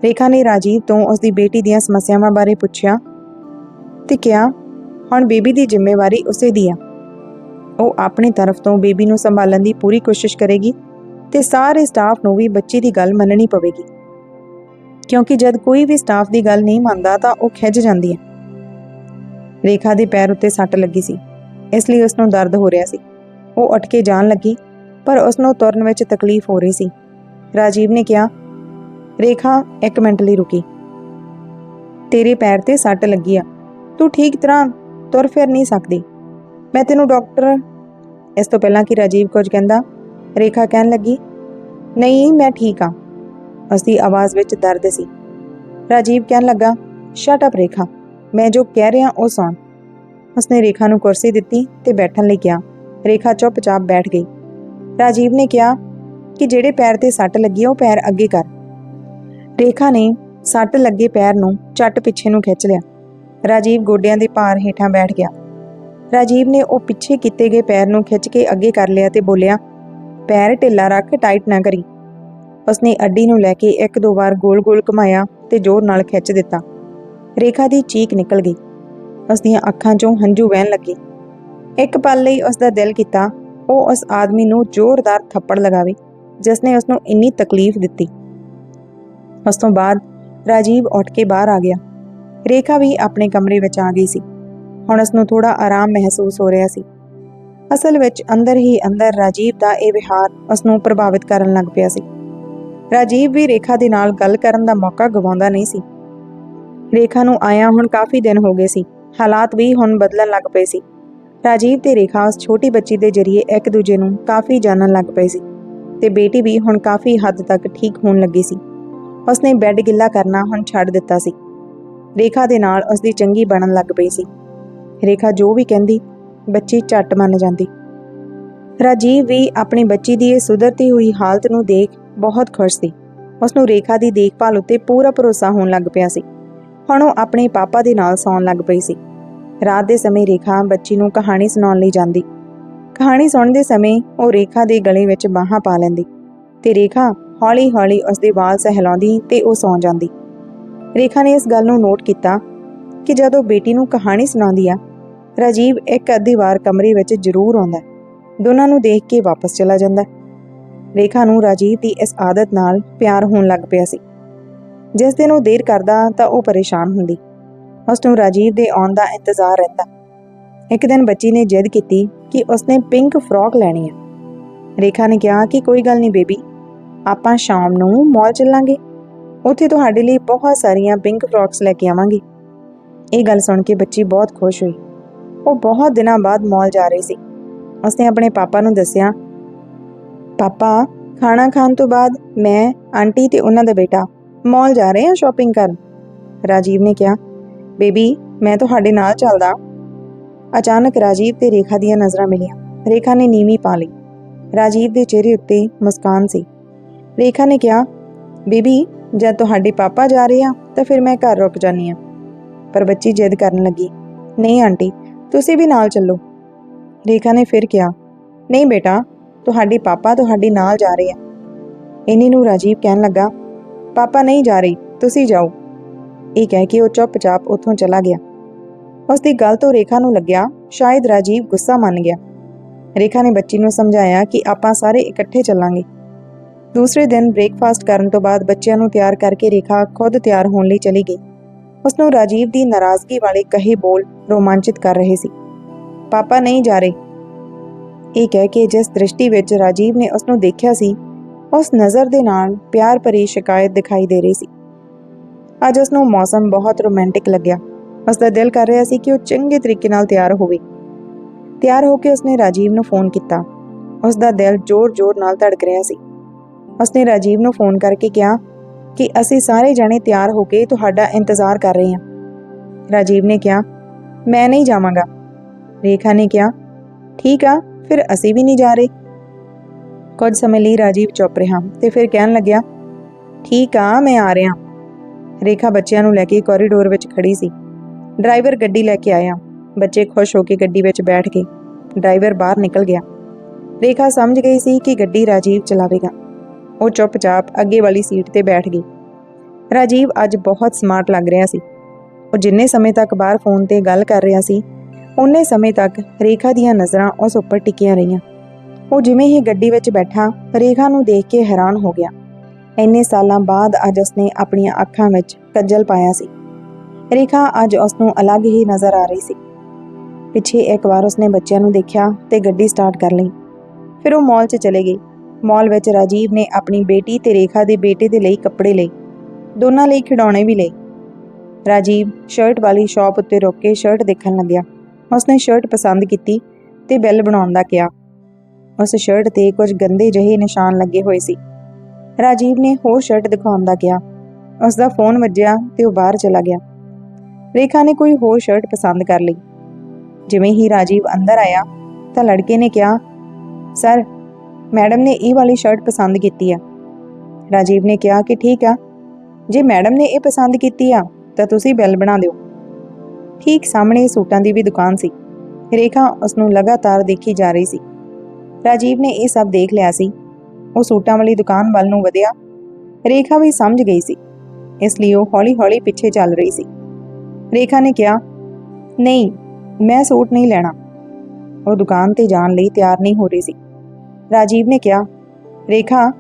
ਰੇਖਾ ਨੇ ਰਾਜੀਵ ਤੋਂ ਉਸ ਦੀ ਬੇਟੀ ਦੀਆਂ ਸਮੱਸਿਆਵਾਂ ਬਾਰੇ ਪੁੱਛਿਆ ਤੇ ਕਿਹਾ, ਹੁਣ ਬੇਬੀ ਦੀ ਜ਼ਿੰਮੇਵਾਰੀ ਉਸੇ ਦੀ ਆ। ਉਹ ਆਪਣੀ ਤਰਫ ਤੋਂ ਬੇਬੀ ਨੂੰ ਸੰਭਾਲਣ ਦੀ ਪੂਰੀ ਕੋਸ਼ਿਸ਼ ਕਰੇਗੀ ਤੇ ਸਾਰੇ ਸਟਾਫ ਨੂੰ ਵੀ ਬੱਚੀ ਦੀ ਗੱਲ ਮੰਨਣੀ ਪਵੇਗੀ। ਕਿਉਂਕਿ ਜਦ ਕੋਈ ਵੀ ਸਟਾਫ ਦੀ ਗੱਲ ਨਹੀਂ ਮੰਨਦਾ ਤਾਂ ਉਹ ਖਿੱਚ ਜਾਂਦੀ ਹੈ ਰੇਖਾ ਦੇ ਪੈਰ ਉੱਤੇ ਸੱਟ ਲੱਗੀ ਸੀ, ਇਸ ਲਈ ਉਸ ਨੂੰ ਦਰਦ ਹੋ ਰਿਹਾ ਸੀ। ਉਹ ਉੱਠ ਕੇ ਜਾਣ ਲੱਗੀ, ਪਰ ਉਸ ਨੂੰ ਤੁਰਨ ਵਿੱਚ ਤਕਲੀਫ ਹੋ ਰਹੀ ਸੀ। ਰਾਜੀਵ ਨੇ ਕਿਹਾ, ਰੇਖਾ, ਇੱਕ ਮਿੰਟ ਲਈ ਰੁਕੀ। ਤੇਰੇ ਪੈਰ ਤੇ ਸੱਟ ਲੱਗੀ ਆ। ਤੂੰ ਠੀਕ ਤਰ੍ਹਾਂ ਤੁਰ ਫਿਰ ਨਹੀਂ ਸਕਦੀ। ਮੈਂ ਤੈਨੂੰ ਡਾਕਟਰ ਇਸ ਤੋਂ ਪਹਿਲਾਂ ਕਿ ਰਾਜੀਵ ਕੁਝ ਕਹਿੰਦਾ, ਰੇਖਾ ਕਹਿਣ ਲੱਗੀ, ਨਹੀਂ, ਮੈਂ ਠੀਕ ਆ ਉਸ ਦੀ ਆਵਾਜ਼ ਵਿੱਚ ਦਰਦ ਸੀ। ਰਾਜੀਵ ਕਹਿਣ ਲੱਗਾ ਸ਼ਟ ਅਪ ਰੇਖਾ, ਮੈਂ ਜੋ ਕਹਿ ਰਿਹਾ ਉਹ ਸੁਣ। ਉਸਨੇ ਰੇਖਾ ਨੂੰ ਕੁਰਸੀ ਦਿੱਤੀ ਤੇ ਬੈਠਣ ਲਈ ਕਿਹਾ। ਰੇਖਾ ਚੁੱਪਚਾਪ ਬੈਠ ਗਈ। ਰਾਜੀਵ ਨੇ ਕਿਹਾ ਕਿ ਜਿਹੜੇ ਪੈਰ ਤੇ ਸੱਟ ਲੱਗੀ ਉਹ ਪੈਰ ਅੱਗੇ ਕਰ। ਰੇਖਾ ਨੇ ਸੱਟ ਲੱਗੇ ਪੈਰ ਨੂੰ ਚੱਟ ਪਿੱਛੇ ਨੂੰ ਖਿੱਚ ਲਿਆ। ਰਾਜੀਵ ਗੋਡਿਆਂ ਦੇ ਭਾਰ ਹੇਠਾਂ ਬੈਠ ਗਿਆ। ਰਾਜੀਵ ਨੇ ਉਹ ਪਿੱਛੇ ਕੀਤੇ ਗਏ ਪੈਰ ਨੂੰ ਖਿੱਚ ਕੇ ਅੱਗੇ ਕਰ ਲਿਆ ਤੇ ਬੋਲਿਆ, ਪੈਰ ਢਿੱਲਾ ਰੱਖ, ਟਾਈਟ ਨਾ ਕਰੀ। ਉਸਨੇ ਅੱਡੀ ਨੂੰ ਲੈ ਕੇ ਇੱਕ ਦੋ ਵਾਰ ਗੋਲ-ਗੋਲ ਘੁਮਾਇਆ ਤੇ ਜ਼ੋਰ ਨਾਲ ਖਿੱਚ ਦਿੱਤਾ। ਰੇਖਾ ਦੀ ਚੀਕ ਨਿਕਲ ਗਈ। ਉਸ ਦੀਆਂ ਅੱਖਾਂ 'ਚੋਂ ਹੰਝੂ ਵਹਿਣ ਲੱਗੇ। ਇੱਕ ਪਲ ਲਈ ਉਸ ਦਾ ਦਿਲ ਕੀਤਾ, ਉਹ ਉਸ ਆਦਮੀ ਨੂੰ ਜ਼ੋਰਦਾਰ ਥੱਪੜ ਲਗਾਵੇ ਜਿਸ ਨੇ ਉਸ ਨੂੰ ਇੰਨੀ ਤਕਲੀਫ ਦਿੱਤੀ। ਉਸ ਤੋਂ ਬਾਅਦ ਰਾਜੀਵ ਉੱਠ ਕੇ ਬਾਹਰ ਆ ਗਿਆ। ਰੇਖਾ ਵੀ ਆਪਣੇ ਕਮਰੇ ਵਿੱਚ ਆ ਗਈ ਸੀ। ਹੁਣ ਉਸ ਨੂੰ ਥੋੜਾ ਆਰਾਮ ਮਹਿਸੂਸ ਹੋ ਰਿਹਾ ਸੀ। ਅਸਲ ਵਿੱਚ ਅੰਦਰ ਹੀ ਅੰਦਰ ਰਾਜੀਵ ਦਾ ਇਹ ਵਿਹਾਰ ਉਸ ਨੂੰ ਪ੍ਰਭਾਵਿਤ ਕਰਨ ਲੱਗ ਪਿਆ ਸੀ। ਰਾਜੀਵ ਵੀ ਰੇਖਾ ਦੇ ਨਾਲ ਗੱਲ ਕਰਨ ਦਾ ਮੌਕਾ ਗਵਾਉਂਦਾ ਨਹੀਂ ਸੀ। ਰੇਖਾ ਨੂੰ ਆਇਆ ਹੁਣ ਕਾਫੀ ਦਿਨ ਹੋ ਗਏ ਸੀ। ਹਾਲਾਤ ਵੀ ਹੁਣ ਬਦਲਣ ਲੱਗ ਪਏ ਸੀ। ਰਾਜੀਵ ਤੇ ਰੇਖਾ ਉਸ ਛੋਟੀ ਬੱਚੀ ਦੇ ਜ਼ਰੀਏ ਇੱਕ ਦੂਜੇ ਨੂੰ ਕਾਫੀ ਜਾਣਨ ਲੱਗ ਪਏ ਸੀ ਤੇ ਬੇਟੀ ਵੀ ਹੁਣ ਕਾਫੀ ਹੱਦ ਤੱਕ ਠੀਕ ਹੋਣ ਲੱਗੀ ਸੀ। ਉਸਨੇ ਬੈੱਡ ਗਿੱਲਾ ਕਰਨਾ ਹੁਣ ਛੱਡ ਦਿੱਤਾ ਸੀ। ਰੇਖਾ ਦੇ ਨਾਲ ਉਸ ਦੀ ਚੰਗੀ ਬਣਨ ਲੱਗ ਪਈ ਸੀ। ਰੇਖਾ ਜੋ ਵੀ ਕਹਿੰਦੀ, ਬੱਚੀ ਝੱਟ ਮੰਨ ਜਾਂਦੀ। ਰਾਜੀਵ ਵੀ ਆਪਣੀ ਬੱਚੀ ਦੀ ਇਹ ਸੁਧਰਤੀ ਹੋਈ ਹਾਲਤ ਨੂੰ ਦੇਖ ਬਹੁਤ ਖੁਸ਼ ਸੀ। ਉਸ ਨੂੰ ਰੇਖਾ ਦੀ ਦੇਖਭਾਲ ਉੱਤੇ ਪੂਰਾ ਭਰੋਸਾ ਹੋਣ ਲੱਗ ਪਿਆ ਸੀ। ਹੁਣ ਉਹ ਆਪਣੇ ਪਾਪਾ ਦੇ ਨਾਲ ਸੌਣ ਲੱਗ ਪਈ ਸੀ। ਰਾਤ ਦੇ ਸਮੇਂ ਰੇਖਾ ਬੱਚੀ ਨੂੰ ਕਹਾਣੀ ਸੁਣਾਉਣ ਲਈ ਜਾਂਦੀ। ਕਹਾਣੀ ਸੁਣਦੇ ਸਮੇਂ ਉਹ ਰੇਖਾ ਦੇ ਗਲੇ ਵਿੱਚ ਬਾਹਾਂ ਪਾ ਲੈਂਦੀ ਤੇ ਰੇਖਾ ਹੌਲੀ-ਹੌਲੀ ਉਸ ਦੇ ਵਾਲ ਸਹਿਲਾਉਂਦੀ ਤੇ ਉਹ ਸੌਂ ਜਾਂਦੀ। ਰੇਖਾ ਨੇ ਇਸ ਗੱਲ ਨੂੰ ਨੋਟ ਕੀਤਾ ਕਿ ਜਦੋਂ ਬੇਟੀ ਨੂੰ ਕਹਾਣੀ ਸੁਣਾਉਂਦੀ ਆ, ਰਾਜੀਵ ਇੱਕ ਅੱਧੀ ਵਾਰ ਕਮਰੇ ਵਿੱਚ ਜ਼ਰੂਰ ਆਉਂਦਾ ਦੋਨਾਂ ਨੂੰ ਦੇਖ ਕੇ ਵਾਪਸ ਚਲਾ ਜਾਂਦਾ ਰੇਖਾ ਨੂੰ ਰਾਜੀਵ ਦੀ ਇਸ ਆਦਤ ਨਾਲ ਪਿਆਰ ਹੋਣ ਲੱਗ ਪਿਆ ਸੀ। ਜਿਸ ਦਿਨ ਉਹ ਦੇਰ ਕਰਦਾ ਤਾਂ ਉਹ ਪਰੇਸ਼ਾਨ ਹੁੰਦੀ। ਉਸ ਨੂੰ ਰਾਜੀਵ ਦੇ ਆਉਣ ਦਾ ਇੰਤਜ਼ਾਰ ਰਹਿੰਦਾ। ਇੱਕ ਦਿਨ ਬੱਚੀ ਨੇ ਜਿੱਦ ਕੀਤੀ ਕਿ ਉਸਨੇ ਪਿੰਕ ਫਰੋਕ ਲੈਣੀ ਹੈ ਰੇਖਾ ਨੇ ਕਿਹਾ ਕਿ ਕੋਈ ਗੱਲ ਨਹੀਂ ਬੇਬੀ, ਆਪਾਂ ਸ਼ਾਮ ਨੂੰ ਮਾਲ ਚੱਲਾਂਗੇ। ਉੱਥੇ ਤੁਹਾਡੇ ਲਈ ਬਹੁਤ ਸਾਰੀਆਂ ਪਿੰਕ ਫਰੋਕਸ ਲੈ ਕੇ ਆਵਾਂਗੀ। ਇਹ ਗੱਲ ਸੁਣ ਕੇ ਬੱਚੀ ਬਹੁਤ ਖੁਸ਼ ਹੋਈ। ਉਹ ਬਹੁਤ ਦਿਨਾਂ ਬਾਅਦ ਮਾਲ ਜਾ ਰਹੀ ਸੀ। ਉਸਨੇ ਆਪਣੇ ਪਾਪਾ ਨੂੰ ਦੱਸਿਆ, ਪਾਪਾ, ਖਾਣਾ ਖਾਣ ਤੋਂ ਬਾਅਦ ਮੈਂ, ਆਂਟੀ ਤੇ ਉਹਨਾਂ ਦਾ ਬੇਟਾ ਮਾਲ ਜਾ ਰਹੇ ਹਾਂ ਸ਼ਾਪਿੰਗ ਕਰਨ। ਰਾਜੀਵ ਨੇ ਕਿਹਾ, ਬੇਬੀ, ਮੈਂ ਤੁਹਾਡੇ ਨਾਲ ਚੱਲਦਾ। ਅਚਾਨਕ ਰਾਜੀਵ ਤੇ ਰੇਖਾ ਦੀਆਂ ਨਜ਼ਰਾਂ ਮਿਲੀਆਂ। ਰੇਖਾ ਨੇ ਨੀਵੀਂ ਪਾ ਲਈ। ਰਾਜੀਵ ਦੇ ਚਿਹਰੇ ਉੱਤੇ ਮੁਸਕਾਨ ਸੀ। ਰੇਖਾ ਨੇ ਕਿਹਾ, ਬੀਬੀ ਜਦ ਤੁਹਾਡੇ ਪਾਪਾ ਜਾ ਰਹੇ ਆ, ਤਾਂ ਫਿਰ ਮੈਂ ਘਰ ਰੁਕ ਜਾਨੀ ਆ। ਪਰ ਬੱਚੀ ਜਿੱਦ ਕਰਨ ਲੱਗੀ, ਨਹੀਂ ਆਂਟੀ, ਤੁਸੀਂ ਵੀ ਨਾਲ ਚੱਲੋ। ਰੇਖਾ ਨੇ ਫਿਰ ਕਿਹਾ, ਨਹੀਂ ਬੇਟਾ, ਤੁਹਾਡੇ ਪਾਪਾ ਤੁਹਾਡੇ ਨਾਲ ਜਾ ਰਹੇ ਆ। ਇਨੀ ਨੂੰ ਰਾਜੀਵ ਕਹਿਣ ਲੱਗਾ, ਪਾਪਾ ਨਹੀਂ ਜਾ ਰਹੀ, ਤੁਸੀਂ ਜਾਓ। ਇਹ ਕਹਿ ਕੇ ਉਹ ਚੁੱਪਚਾਪ ਉੱਥੋਂ ਚਲਾ ਗਿਆ। ਉਸ ਦੀ ਗੱਲ ਤੋਂ ਰੇਖਾ ਨੂੰ ਲੱਗਿਆ, ਸ਼ਾਇਦ ਰਾਜੀਵ ਗੁੱਸਾ ਮੰਨ ਗਿਆ। ਰੇਖਾ ਨੇ ਬੱਚੀ ਨੂੰ ਸਮਝਾਇਆ ਕਿ ਆਪਾਂ ਸਾਰੇ ਇਕੱਠੇ ਚੱਲਾਂਗੇ। ਦੂਸਰੇ ਦਿਨ ਬ੍ਰੇਕਫਾਸਟ ਕਰਨ ਤੋਂ ਬਾਅਦ ਬੱਚਿਆਂ ਨੂੰ ਤਿਆਰ ਕਰਕੇ ਰੇਖਾ ਖੁਦ ਤਿਆਰ ਹੋਣ ਲਈ ਚਲੀ ਗਈ। ਉਸ ਨੂੰ ਰਾਜੀਵ ਦੀ ਨਾਰਾਜ਼ਗੀ ਵਾਲੇ ਕਹੇ ਬੋਲ ਰੋਮਾਂਚਿਤ ਕਰ ਰਹੇ ਸੀ। ਪਾਪਾ ਨਹੀਂ ਜਾ ਰਹੇ। ਇਹ ਕਹਿ ਕੇ ਜਿਸ ਦ੍ਰਿਸ਼ਟੀ ਵਿੱਚ ਰਾਜੀਵ ਨੇ ਉਸ ਨੂੰ ਦੇਖਿਆ ਸੀ, ਉਸ ਨਜ਼ਰ ਦੇ ਨਾਲ ਪਿਆਰ ਭਰੀ ਸ਼ਿਕਾਇਤ ਦਿਖਾਈ ਦੇ ਰਹੀ ਸੀ। ਅੱਜ ਉਸ ਨੂੰ ਮੌਸਮ ਬਹੁਤ ਰੋਮਾਂਟਿਕ ਲੱਗਿਆ। ਉਸ ਦਾ ਦਿਲ ਕਰ ਰਿਹਾ ਸੀ ਕਿ ਉਹ ਚੰਗੇ ਤਰੀਕੇ ਨਾਲ ਤਿਆਰ ਹੋਵੇ। ਤਿਆਰ ਹੋ ਕੇ ਉਸਨੇ ਰਾਜੀਵ ਨੂੰ ਫੋਨ ਕੀਤਾ। ਉਸ ਦਾ ਦਿਲ ਜ਼ੋਰ-ਜ਼ੋਰ ਨਾਲ ਧੜਕ ਰਿਹਾ ਸੀ। ਉਸਨੇ ਰਾਜੀਵ ਨੂੰ ਫੋਨ ਕਰਕੇ ਕਿਹਾ ਕਿ ਅਸੀਂ ਸਾਰੇ ਜਣੇ ਤਿਆਰ ਹੋ ਕੇ ਤੁਹਾਡਾ ਇੰਤਜ਼ਾਰ ਕਰ ਰਹੇ ਹਾਂ। ਰਾਜੀਵ ਨੇ ਕਿਹਾ, ਮੈਂ ਨਹੀਂ ਜਾਵਾਂਗਾ। ਰੇਖਾ ਨੇ ਕਿਹਾ, ਠੀਕ ਆ, ਫਿਰ ਅਸੀਂ ਵੀ ਨਹੀਂ ਜਾ ਰਹੇ। ਕੁਝ ਸਮੇਂ ਲਈ ਰਾਜੀਵ ਚੁੱਪ ਰਿਹਾ ਤੇ ਫਿਰ ਕਹਿਣ ਲੱਗਿਆ, ਠੀਕ ਆ, ਮੈਂ ਆ ਰਿਹਾ। ਰੇਖਾ ਬੱਚਿਆਂ ਨੂੰ ਲੈ ਕੇ ਕੋਰੀਡੋਰ ਵਿੱਚ ਖੜੀ ਸੀ। ਡਰਾਈਵਰ ਗੱਡੀ ਲੈ ਕੇ ਆਇਆ। ਬੱਚੇ ਖੁਸ਼ ਹੋ ਕੇ ਗੱਡੀ ਵਿੱਚ ਬੈਠ ਗਏ। ਡਰਾਈਵਰ ਬਾਹਰ ਨਿਕਲ ਗਿਆ। ਰੇਖਾ ਸਮਝ ਗਈ ਸੀ ਕਿ ਗੱਡੀ ਰਾਜੀਵ ਚਲਾਵੇਗਾ। ਉਹ ਚੁੱਪਚਾਪ ਅੱਗੇ ਵਾਲੀ ਸੀਟ ਤੇ ਬੈਠ ਗਈ। ਰਾਜੀਵ ਅੱਜ ਬਹੁਤ ਸਮਾਰਟ ਲੱਗ ਰਿਹਾ ਸੀ। ਉਹ ਜਿੰਨੇ ਸਮੇਂ ਤੱਕ ਬਾਹਰ ਫੋਨ ਤੇ ਗੱਲ ਕਰ ਰਿਹਾ ਸੀ ਉਨੇ ਸਮੇਂ ਤੱਕ ਰੇਖਾ ਦੀਆਂ ਨਜ਼ਰਾਂ ਉਸ ਉੱਪਰ ਟਿਕੀਆਂ ਰਹੀਆਂ। ਉਹ ਜਿਵੇਂ ਹੀ ਗੱਡੀ ਵਿੱਚ ਬੈਠਾ, ਰੇਖਾ ਨੂੰ ਦੇਖ ਕੇ ਹੈਰਾਨ ਹੋ ਗਿਆ। ਇੰਨੇ ਸਾਲਾਂ ਬਾਅਦ ਅੱਜ ਉਸਨੇ ਆਪਣੀਆਂ ਅੱਖਾਂ ਵਿੱਚ ਕੱਜਲ ਪਾਇਆ ਸੀ। ਰੇਖਾ ਅੱਜ ਉਸ ਨੂੰ ਅਲੱਗ ਹੀ ਨਜ਼ਰ ਆ ਰਹੀ ਸੀ। ਪਿੱਛੇ ਇੱਕ ਵਾਰ ਉਸਨੇ ਬੱਚਿਆਂ ਨੂੰ ਦੇਖਿਆ ਤੇ ਗੱਡੀ ਸਟਾਰਟ ਕਰ ਲਈ। ਫਿਰ ਉਹ ਮਾਲ 'ਚ ਚਲੇ ਗਈ ਮਾਲ ਵਿੱਚ ਰਾਜੀਵ ਨੇ ਆਪਣੀ ਬੇਟੀ ਤੇ ਰੇਖਾ ਦੇ ਬੇਟੇ ਦੇ ਲਈ ਕੱਪੜੇ ਲਏ। ਦੋਨਾਂ ਲਈ ਖਿਡੌਣੇ ਵੀ ਲਏ। ਰਾਜੀਵ ਸ਼ਰਟ ਵਾਲੀ ਸ਼ਾਪ ਉੱਤੇ ਰੁਕ ਕੇ ਸ਼ਰਟ ਦੇਖਣ ਲੱਗਿਆ। ਉਸਨੇ ਸ਼ਰਟ ਪਸੰਦ ਕੀਤੀ ਤੇ ਬਿੱਲ ਬਣਾਉਣ ਦਾ ਕਿਹਾ। ਉਸ ਸ਼ਰਟ ਤੇ ਕੁਝ ਗੰਦੇ ਜਿਹੇ ਨਿਸ਼ਾਨ ਲੱਗੇ ਹੋਏ ਸੀ। ਰਾਜੀਵ ਨੇ ਹੋਰ ਸ਼ਰਟ ਦਿਖਾਉਣ ਦਾ ਕਿਹਾ। ਉਸ ਦਾ ਫੋਨ ਵੱਜਿਆ ਤੇ ਉਹ ਬਾਹਰ ਚਲਾ ਗਿਆ। ਰੇਖਾ ਨੇ ਕੋਈ ਹੋਰ ਸ਼ਰਟ ਪਸੰਦ ਕਰ ਲਈ। ਜਿਵੇਂ ਹੀ ਰਾਜੀਵ ਅੰਦਰ ਆਇਆ ਤਾਂ ਲੜਕੇ ਨੇ ਕਿਹਾ, ਸਰ ਮੈਡਮ ਨੇ ਇਹ ਵਾਲੀ ਸ਼ਰਟ ਪਸੰਦ ਕੀਤੀ ਆ। ਰਾਜੀਵ ਨੇ ਕਿਹਾ ਕਿ ਠੀਕ ਆ। ਜੇ ਮੈਡਮ ਨੇ ਇਹ ਪਸੰਦ ਕੀਤੀ ਆ, ਤਾਂ ਤੁਸੀਂ ਬਿੱਲ ਬਣਾ ਦਿਓ। ਠੀਕ ਸਾਹਮਣੇ ਸੂਟਾਂ ਦੀ ਵੀ ਦੁਕਾਨ ਸੀ। ਰੇਖਾ ਉਸ ਨੂੰ ਲਗਾਤਾਰ ਦੇਖੀ ਜਾ ਰਹੀ ਸੀ। ਰਾਜੀਵ ਨੇ ਇਹ ਸਭ ਦੇਖ ਲਿਆ ਸੀ। ਉਹ ਸੂਟਾਂ ਵਾਲੀ ਦੁਕਾਨ ਵੱਲ ਨੂੰ ਵਧਿਆ। ਰੇਖਾ ਵੀ ਸਮਝ ਗਈ ਸੀ। ਇਸ ਲਈ ਉਹ ਹੌਲੀ-ਹੌਲੀ ਪਿੱਛੇ ਚੱਲ ਰਹੀ ਸੀ। ਰੇਖਾ ਨੇ ਕਿਹਾ, ਨਹੀਂ, ਮੈਂ ਸੂਟ ਨਹੀਂ ਲੈਣਾ। ਉਹ ਦੁਕਾਨ ਤੇ ਜਾਣ ਲਈ ਤਿਆਰ ਨਹੀਂ ਹੋ ਰਹੀ ਸੀ। ਰਾਜੀਵ ਨੇ ਕਿਹਾ, ਰੇਖਾ,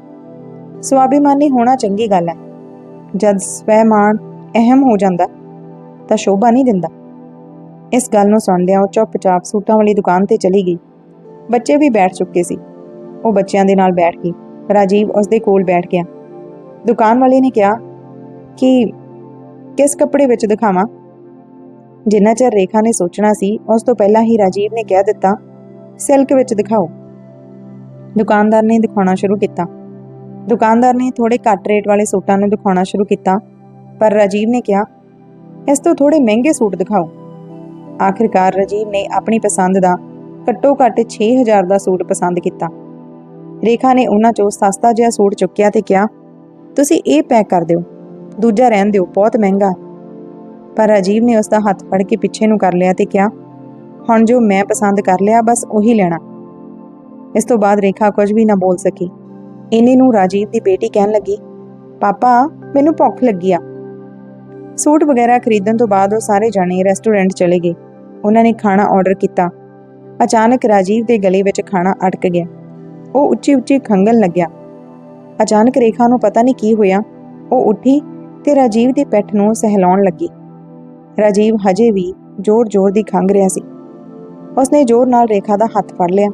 ਸਵਾਭਿਮਾਨੀ ਹੋਣਾ ਚੰਗੀ ਗੱਲ ਹੈ। ਜਦ ਸਵੈਮਾਨ ਅਹਿਮ ਹੋ ਜਾਂਦਾ, ਤਾਂ ਸ਼ੋਭਾ ਨਹੀਂ ਦਿੰਦਾ। ਇਸ ਗੱਲ ਨੂੰ ਸੁਣਦਿਆਂ ਉਹ ਚੁੱਪਚਾਪ ਸੂਟਾਂ ਵਾਲੀ ਦੁਕਾਨ ਤੇ ਚਲੀ ਗਈ। ਬੱਚੇ ਵੀ ਬੈਠ ਚੁੱਕੇ ਸੀ। ਉਹ ਬੱਚਿਆਂ ਦੇ ਨਾਲ ਬੈਠ ਗਈ ਰਾਜੀਵ ਉਸ ਦੇ ਕੋਲ ਬੈਠ ਗਿਆ। ਦੁਕਾਨ ਵਾਲੇ ਨੇ ਕਿਹਾ, ਕਿ, ਕਿਸ ਕੱਪੜੇ ਵਿੱਚ ਦਿਖਾਵਾਂ? ਜਿੰਨਾ ਚਿਰ ਰੇਖਾ ਨੇ ਸੋਚਣਾ ਸੀ, ਉਸ ਤੋਂ ਪਹਿਲਾਂ ਹੀ ਰਾਜੀਵ ਨੇ ਕਹਿ ਦਿੱਤਾ, ਸਿਲਕ ਵਿੱਚ ਦਿਖਾਓ। ਦੁਕਾਨਦਾਰ ਨੇ ਦਿਖਾਉਣਾ ਸ਼ੁਰੂ ਕੀਤਾ। ਦੁਕਾਨਦਾਰ ਨੇ ਥੋੜੇ ਘੱਟ ਰੇਟ ਵਾਲੇ ਸੂਟਾਂ ਨੂੰ ਦਿਖਾਉਣਾ ਸ਼ੁਰੂ ਕੀਤਾ, ਪਰ ਰਾਜੀਵ ਨੇ ਕਿਹਾ, ਇਸ ਤੋਂ ਥੋੜੇ ਮਹਿੰਗੇ ਸੂਟ ਦਿਖਾਓ। ਆਖਿਰਕਾਰ ਰਾਜੀਵ ਨੇ ਆਪਣੀ ਪਸੰਦ ਦਾ ਘੱਟੋ ਘੱਟ 6000 ਦਾ ਸੂਟ ਪਸੰਦ ਕੀਤਾ। ਰੇਖਾ ਨੇ ਉਹਨਾਂ ਚੋਂ ਸਸਤਾ ਜਿਹਾ ਸੂਟ ਚੁੱਕਿਆ ਤੇ ਕਿਹਾ, ਤੁਸੀਂ ਇਹ ਪੈਕ ਕਰ ਦਿਓ, ਦੂਜਾ ਰਹਿਣ ਦਿਓ, ਬਹੁਤ ਮਹਿੰਗਾ। ਪਰ ਰਾਜੀਵ ਨੇ ਉਸ ਦਾ ਹੱਥ ਫੜ ਕੇ ਪਿੱਛੇ ਨੂੰ ਕਰ ਲਿਆ ਤੇ ਕਿਹਾ, ਹੁਣ ਜੋ ਮੈਂ ਪਸੰਦ ਕਰ ਲਿਆ, ਬਸ ਉਹੀ ਲੈਣਾ। ਇਸ ਤੋਂ ਬਾਅਦ ਰੇਖਾ ਕੁਝ ਵੀ ਨਾ ਬੋਲ ਸਕੀ। ਇਨੇ ਨੂੰ ਰਾਜੀਵ ਦੀ ਬੇਟੀ ਕਹਿਣ ਲੱਗੀ, ਪਾਪਾ, ਮੈਨੂੰ ਭੁੱਖ ਲੱਗੀ ਆ। ਸੂਟ ਵਗੈਰਾ ਖਰੀਦਣ ਤੋਂ ਬਾਅਦ ਉਹ ਸਾਰੇ ਜਾਣੇ ਰੈਸਟੋਰੈਂਟ ਚਲੇ ਗਏ। ਉਹਨਾਂ ਨੇ ਖਾਣਾ ਆਰਡਰ ਕੀਤਾ। ਅਚਾਨਕ ਰਾਜੀਵ ਦੇ ਗਲੇ ਵਿੱਚ ਖਾਣਾ ਅਟਕ ਗਿਆ। ਉਹ ਉੱਚੀ ਉੱਚੀ ਖੰਗਣ ਲੱਗਿਆ। ਅਚਾਨਕ ਰੇਖਾ ਨੂੰ ਪਤਾ ਨਹੀਂ ਕੀ ਹੋਇਆ। ਉਹ ਉੱਠੀ ਤੇ ਰਾਜੀਵ ਦੀ ਪਿੱਠ ਨੂੰ ਸਹਿਲਾਉਣ ਲੱਗੀ। ਰਾਜੀਵ ਹਜੇ ਵੀ ਜ਼ੋਰ-ਜ਼ੋਰ ਦੀ ਖੰਗ ਰਿਹਾ ਸੀ। ਉਸਨੇ ਜ਼ੋਰ ਨਾਲ ਰੇਖਾ ਦਾ ਹੱਥ ਫੜ ਲਿਆ।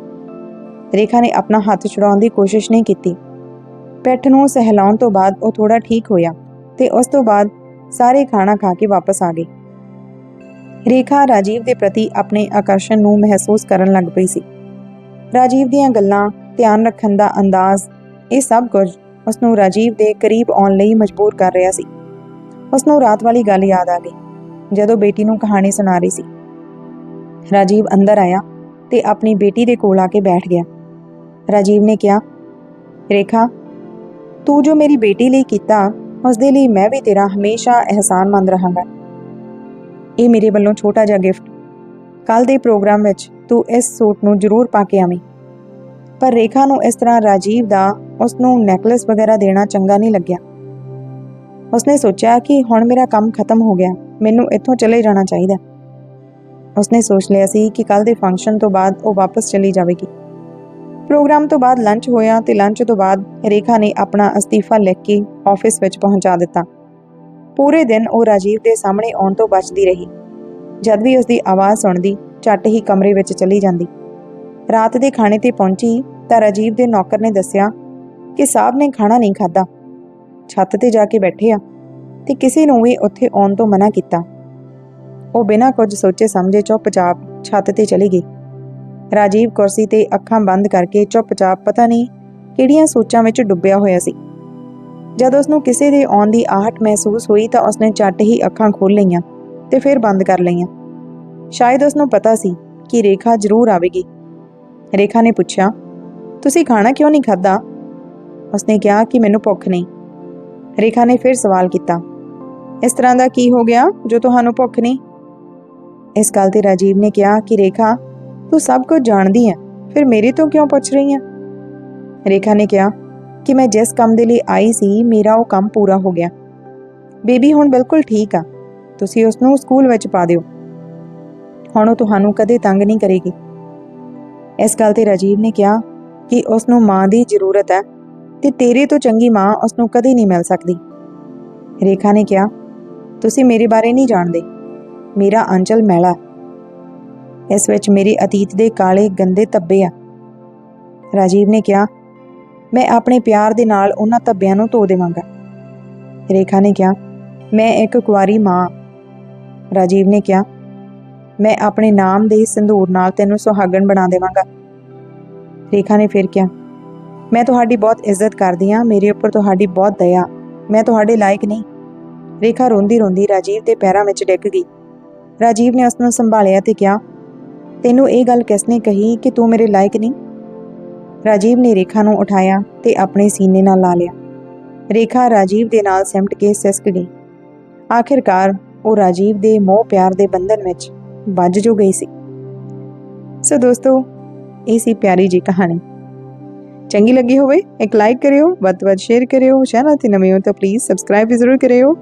ਰੇਖਾ ਨੇ ਆਪਣਾ ਹੱਥ ਛੁਡਾਉਣ ਦੀ ਕੋਸ਼ਿਸ਼ ਨਹੀਂ ਕੀਤੀ। ਪਿੱਠ ਨੂੰ ਸਹਿਲਾਉਣ ਤੋਂ ਬਾਅਦ ਉਹ ਥੋੜਾ ਠੀਕ ਹੋਇਆ ਤੇ ਉਸ ਤੋਂ ਬਾਅਦ ਸਾਰੇ ਖਾਣਾ ਖਾ ਕੇ ਵਾਪਸ ਆ ਗਏ। ਰੇਖਾ ਰਾਜੀਵ ਦੇ ਪ੍ਰਤੀ ਆਪਣੇ ਆਕਰਸ਼ਣ ਨੂੰ ਮਹਿਸੂਸ ਕਰਨ ਲੱਗ ਪਈ ਸੀ। ਰਾਜੀਵ ਦੀਆਂ ਗੱਲਾਂ, ਧਿਆਨ ਰੱਖਣ ਦਾ ਅੰਦਾਜ਼, ਇਹ ਸਭ ਕੁਝ ਉਸ ਨੂੰ ਰਾਜੀਵ ਦੇ ਕਰੀਬ ਆਉਣ ਲਈ ਮਜਬੂਰ ਕਰ ਰਿਹਾ ਸੀ। ਉਸ ਨੂੰ ਰਾਤ ਵਾਲੀ ਗੱਲ ਯਾਦ ਆ ਗਈ, ਜਦੋਂ ਬੇਟੀ ਨੂੰ ਕਹਾਣੀ ਸੁਣਾ ਰਹੀ ਸੀ। ਰਾਜੀਵ ਅੰਦਰ ਆਇਆ ਤੇ ਆਪਣੀ ਬੇਟੀ ਦੇ ਕੋਲ ਆ ਕੇ ਬੈਠ ਗਿਆ। ਰਾਜੀਵ ਨੇ ਕਿਹਾ, ਰੇਖਾ, ਤੂੰ ਜੋ ਮੇਰੀ ਬੇਟੀ ਲਈ ਕੀਤਾ ਉਸ ਦੇ ਲਈ ਮੈਂ ਵੀ ਤੇਰਾ ਹਮੇਸ਼ਾ ਅਹਿਸਾਨਮੰਦ ਰਹਾਂਗਾ। ਇਹ ਮੇਰੇ ਵੱਲੋਂ ਛੋਟਾ ਜਿਹਾ ਗਿਫਟ ਕੱਲ ਦੇ ਪ੍ਰੋਗਰਾਮ ਵਿੱਚ ਤੂੰ ਇਸ ਸੂਟ ਨੂੰ ਜ਼ਰੂਰ ਪਾ ਕੇ ਆਵੀਂ। ਪਰ ਰੇਖਾ ਨੂੰ ਇਸ ਤਰ੍ਹਾਂ ਰਾਜੀਵ ਦਾ ਉਸ ਨੂੰ ਨੈਕਲੇਸ ਵਗੈਰਾ ਦੇਣਾ ਚੰਗਾ ਨਹੀਂ ਲੱਗਿਆ। ਉਸਨੇ ਸੋਚਿਆ ਕਿ ਹੁਣ ਮੇਰਾ ਕੰਮ ਖਤਮ ਹੋ ਗਿਆ, ਮੈਨੂੰ ਇੱਥੋਂ ਚਲੇ ਜਾਣਾ ਚਾਹੀਦਾ। ਉਸਨੇ ਸੋਚ ਲਿਆ ਸੀ ਕਿ ਕੱਲ ਦੇ ਫੰਕਸ਼ਨ ਤੋਂ ਬਾਅਦ ਉਹ ਵਾਪਸ ਚਲੀ ਜਾਵੇਗੀ। ਪ੍ਰੋਗਰਾਮ ਤੋਂ ਬਾਅਦ ਲੰਚ ਹੋਇਆ ਤੇ ਲੰਚ ਤੋਂ ਬਾਅਦ ਰੇਖਾ ਨੇ ਆਪਣਾ ਅਸਤੀਫਾ ਲਿਖ ਕੇ ਆਫਿਸ ਵਿੱਚ ਪਹੁੰਚਾ ਦਿੱਤਾ। ਪੂਰੇ ਦਿਨ ਉਹ ਰਾਜੀਵ ਦੇ ਸਾਹਮਣੇ ਆਉਣ ਤੋਂ ਬਚਦੀ ਰਹੀ। ਜਦ ਵੀ ਉਸਦੀ ਆਵਾਜ਼ ਸੁਣਦੀ, ਝੱਟ ਹੀ ਕਮਰੇ ਵਿੱਚ ਚਲੀ ਜਾਂਦੀ। ਰਾਤ ਦੇ ਖਾਣੇ ਤੇ ਪਹੁੰਚੀ ਤਾਂ ਰਾਜੀਵ ਦੇ ਨੌਕਰ ਨੇ ਦੱਸਿਆ ਕਿ ਸਾਹਿਬ ਨੇ ਖਾਣਾ ਨਹੀਂ ਖਾਦਾ ਛੱਤ ਤੇ ਜਾ ਕੇ ਬੈਠੇ ਆ ਤੇ ਕਿਸੇ ਨੂੰ ਵੀ ਉੱਥੇ ਆਉਣ ਤੋਂ ਮਨਾ ਕੀਤਾ। ਉਹ ਬਿਨਾਂ ਕੁਝ ਸੋਚੇ ਸਮਝੇ ਚੁੱਪਚਾਪ ਛੱਤ ਤੇ ਚਲੀ ਗਈ। ਰਾਜੀਵ ਕੁਰਸੀ ਤੇ ਅੱਖਾਂ ਬੰਦ ਕਰਕੇ ਚੁੱਪਚਾਪ ਪਤਾ ਨਹੀਂ ਕਿਹੜੀਆਂ ਸੋਚਾਂ ਵਿੱਚ ਡੁੱਬਿਆ ਹੋਇਆ ਸੀ। ਜਦ ਉਸ ਨੂੰ ਕਿਸੇ ਦੇ ਆਉਣ ਦੀ ਆਹਟ ਮਹਿਸੂਸ ਹੋਈ ਤਾਂ ਉਸਨੇ ਝੱਟ ਹੀ ਅੱਖਾਂ ਖੋਲ ਲਈਆਂ ਤੇ ਫਿਰ ਬੰਦ ਕਰ ਲਈਆਂ। ਸ਼ਾਇਦ ਉਸ ਨੂੰ ਪਤਾ ਸੀ ਕਿ ਰੇਖਾ ਜ਼ਰੂਰ ਆਵੇਗੀ। ਰੇਖਾ ਨੇ ਪੁੱਛਿਆ, ਤੁਸੀਂ ਖਾਣਾ ਕਿਉਂ ਨਹੀਂ ਖਾਦਾ ਉਸਨੇ ਕਿਹਾ ਕਿ ਮੈਨੂੰ ਭੁੱਖ ਨਹੀਂ। ਰੇਖਾ ਨੇ ਫਿਰ ਸਵਾਲ ਕੀਤਾ, ਇਸ ਤਰ੍ਹਾਂ ਦਾ ਕੀ ਹੋ ਗਿਆ ਜੋ ਤੁਹਾਨੂੰ ਭੁੱਖ ਨਹੀਂ? ਇਸ ਗੱਲ ਤੇ ਰਾਜੀਵ ਨੇ ਕਿਹਾ ਕਿ ਰੇਖਾ ਤੂੰ ਸਭ ਕੁਝ ਜਾਣਦੀ ਹੈ ਫਿਰ ਮੇਰੇ ਤੋਂ ਕਿਉਂ ਪੁੱਛ ਰਹੀ ਹੈ ਰੇਖਾ ਨੇ ਕਿਹਾ ਕਿ ਮੈਂ ਜਿਸ ਕੰਮ ਦੇ ਲਈ ਆਈ ਸੀ, ਮੇਰਾ ਉਹ ਕੰਮ ਪੂਰਾ ਹੋ ਗਿਆ। ਬੇਬੀ ਹੁਣ ਬਿਲਕੁਲ ਠੀਕ ਆ, ਤੁਸੀਂ ਉਸ ਨੂੰ ਸਕੂਲ ਵਿੱਚ ਪਾ ਦਿਓ। ਹੁਣ ਉਹ ਤੁਹਾਨੂੰ ਕਦੇ ਤੰਗ ਨਹੀਂ ਕਰੇਗੀ। ਇਸ ਗੱਲ ਤੇ ਰਾਜੀਵ ਨੇ ਕਿਹਾ ਕਿ ਉਸ ਨੂੰ ਮਾਂ ਦੀ ਜ਼ਰੂਰਤ ਹੈ ਤੇ ਤੇਰੇ ਤੋਂ ਚੰਗੀ ਮਾਂ ਉਸ ਨੂੰ ਕਦੇ ਨਹੀਂ ਮਿਲ ਸਕਦੀ। ਰੇਖਾ ਨੇ ਕਿਹਾ, ਤੁਸੀਂ ਮੇਰੇ ਬਾਰੇ ਨਹੀਂ ਜਾਣਦੇ। ਮੇਰਾ ਅੰਚਲ ਮੈਲਾ ਇਸ ਵਿੱਚ ਮੇਰੇ ਅਤੀਤ ਦੇ ਕਾਲੇ ਗੰਦੇ ਧੱਬੇ ਆ। ਰਾਜੀਵ ਨੇ ਕਿਹਾ, ਮੈਂ ਆਪਣੇ ਪਿਆਰ ਦੇ ਨਾਲ ਉਹਨਾਂ ਧੱਬਿਆਂ ਨੂੰ ਧੋ ਦੇਵਾਂਗਾ। ਰੇਖਾ ਨੇ ਕਿਹਾ, ਮੈਂ ਇੱਕ ਕੁਆਰੀ ਮਾਂ ਰਾਜੀਵ ਨੇ ਕਿਹਾ, ਮੈਂ ਆਪਣੇ ਨਾਮ ਦੇ ਸੰਧੂਰ ਨਾਲ ਤੈਨੂੰ ਸੁਹਾਗਣ ਬਣਾ ਦੇਵਾਂਗਾ। ਰੇਖਾ ਨੇ ਫਿਰ ਕਿਹਾ, ਮੈਂ ਤੁਹਾਡੀ ਬਹੁਤ ਇੱਜ਼ਤ ਕਰਦੀ ਹਾਂ ਮੇਰੇ ਉੱਪਰ ਤੁਹਾਡੀ ਬਹੁਤ ਦਇਆ। ਮੈਂ ਤੁਹਾਡੇ ਲਾਇਕ ਨਹੀਂ। ਰੇਖਾ ਰੋਂਦੀ ਰੋਂਦੀ ਰਾਜੀਵ ਦੇ ਪੈਰਾਂ ਵਿੱਚ ਡਿੱਗ ਗਈ। ਰਾਜੀਵ ਨੇ ਉਸ ਨੂੰ ਸੰਭਾਲਿਆ ਤੇ ਕਿਹਾ ਤੈਨੂੰ ਇਹ ਗੱਲ ਕਿਸਨੇ ਕਹੀ ਕਿ ਤੂੰ ਮੇਰੇ ਲਾਇਕ ਨਹੀਂ? ਰਾਜੀਵ ਨੇ ਰੇਖਾ ਨੂੰ ਉਠਾਇਆ ਤੇ ਆਪਣੇ ਸੀਨੇ ਨਾਲ ਲਾ ਲਿਆ। ਰੇਖਾ ਰਾਜੀਵ ਦੇ ਨਾਲ ਸਿਮਟ ਕੇ ਸਿਸਕ ਗਈ। ਆਖਿਰਕਾਰ ਉਹ ਰਾਜੀਵ ਦੇ ਮੋਹ ਪਿਆਰ ਦੇ ਬੰਧਨ ਵਿੱਚ ਵੱਜ ਜੋ ਗਈ ਸੀ। ਸੋ ਦੋਸਤੋ, ਇਹ ਸੀ ਪਿਆਰੀ ਜੀ ਕਹਾਣੀ। ਚੰਗੀ ਲੱਗੀ ਹੋਵੇ, ਇੱਕ ਲਾਈਕ ਕਰਿਓ, ਵੱਧ ਤੋਂ ਵੱਧ ਸ਼ੇਅਰ ਕਰਿਓ ਚੈਨਲ ਤੇ ਨਵੇਂ ਹੋ ਤਾਂ ਪਲੀਜ਼ ਸਬਸਕ੍ਰਾਈਬ ਵੀ ਜ਼ਰੂਰ ਕਰਿਓ।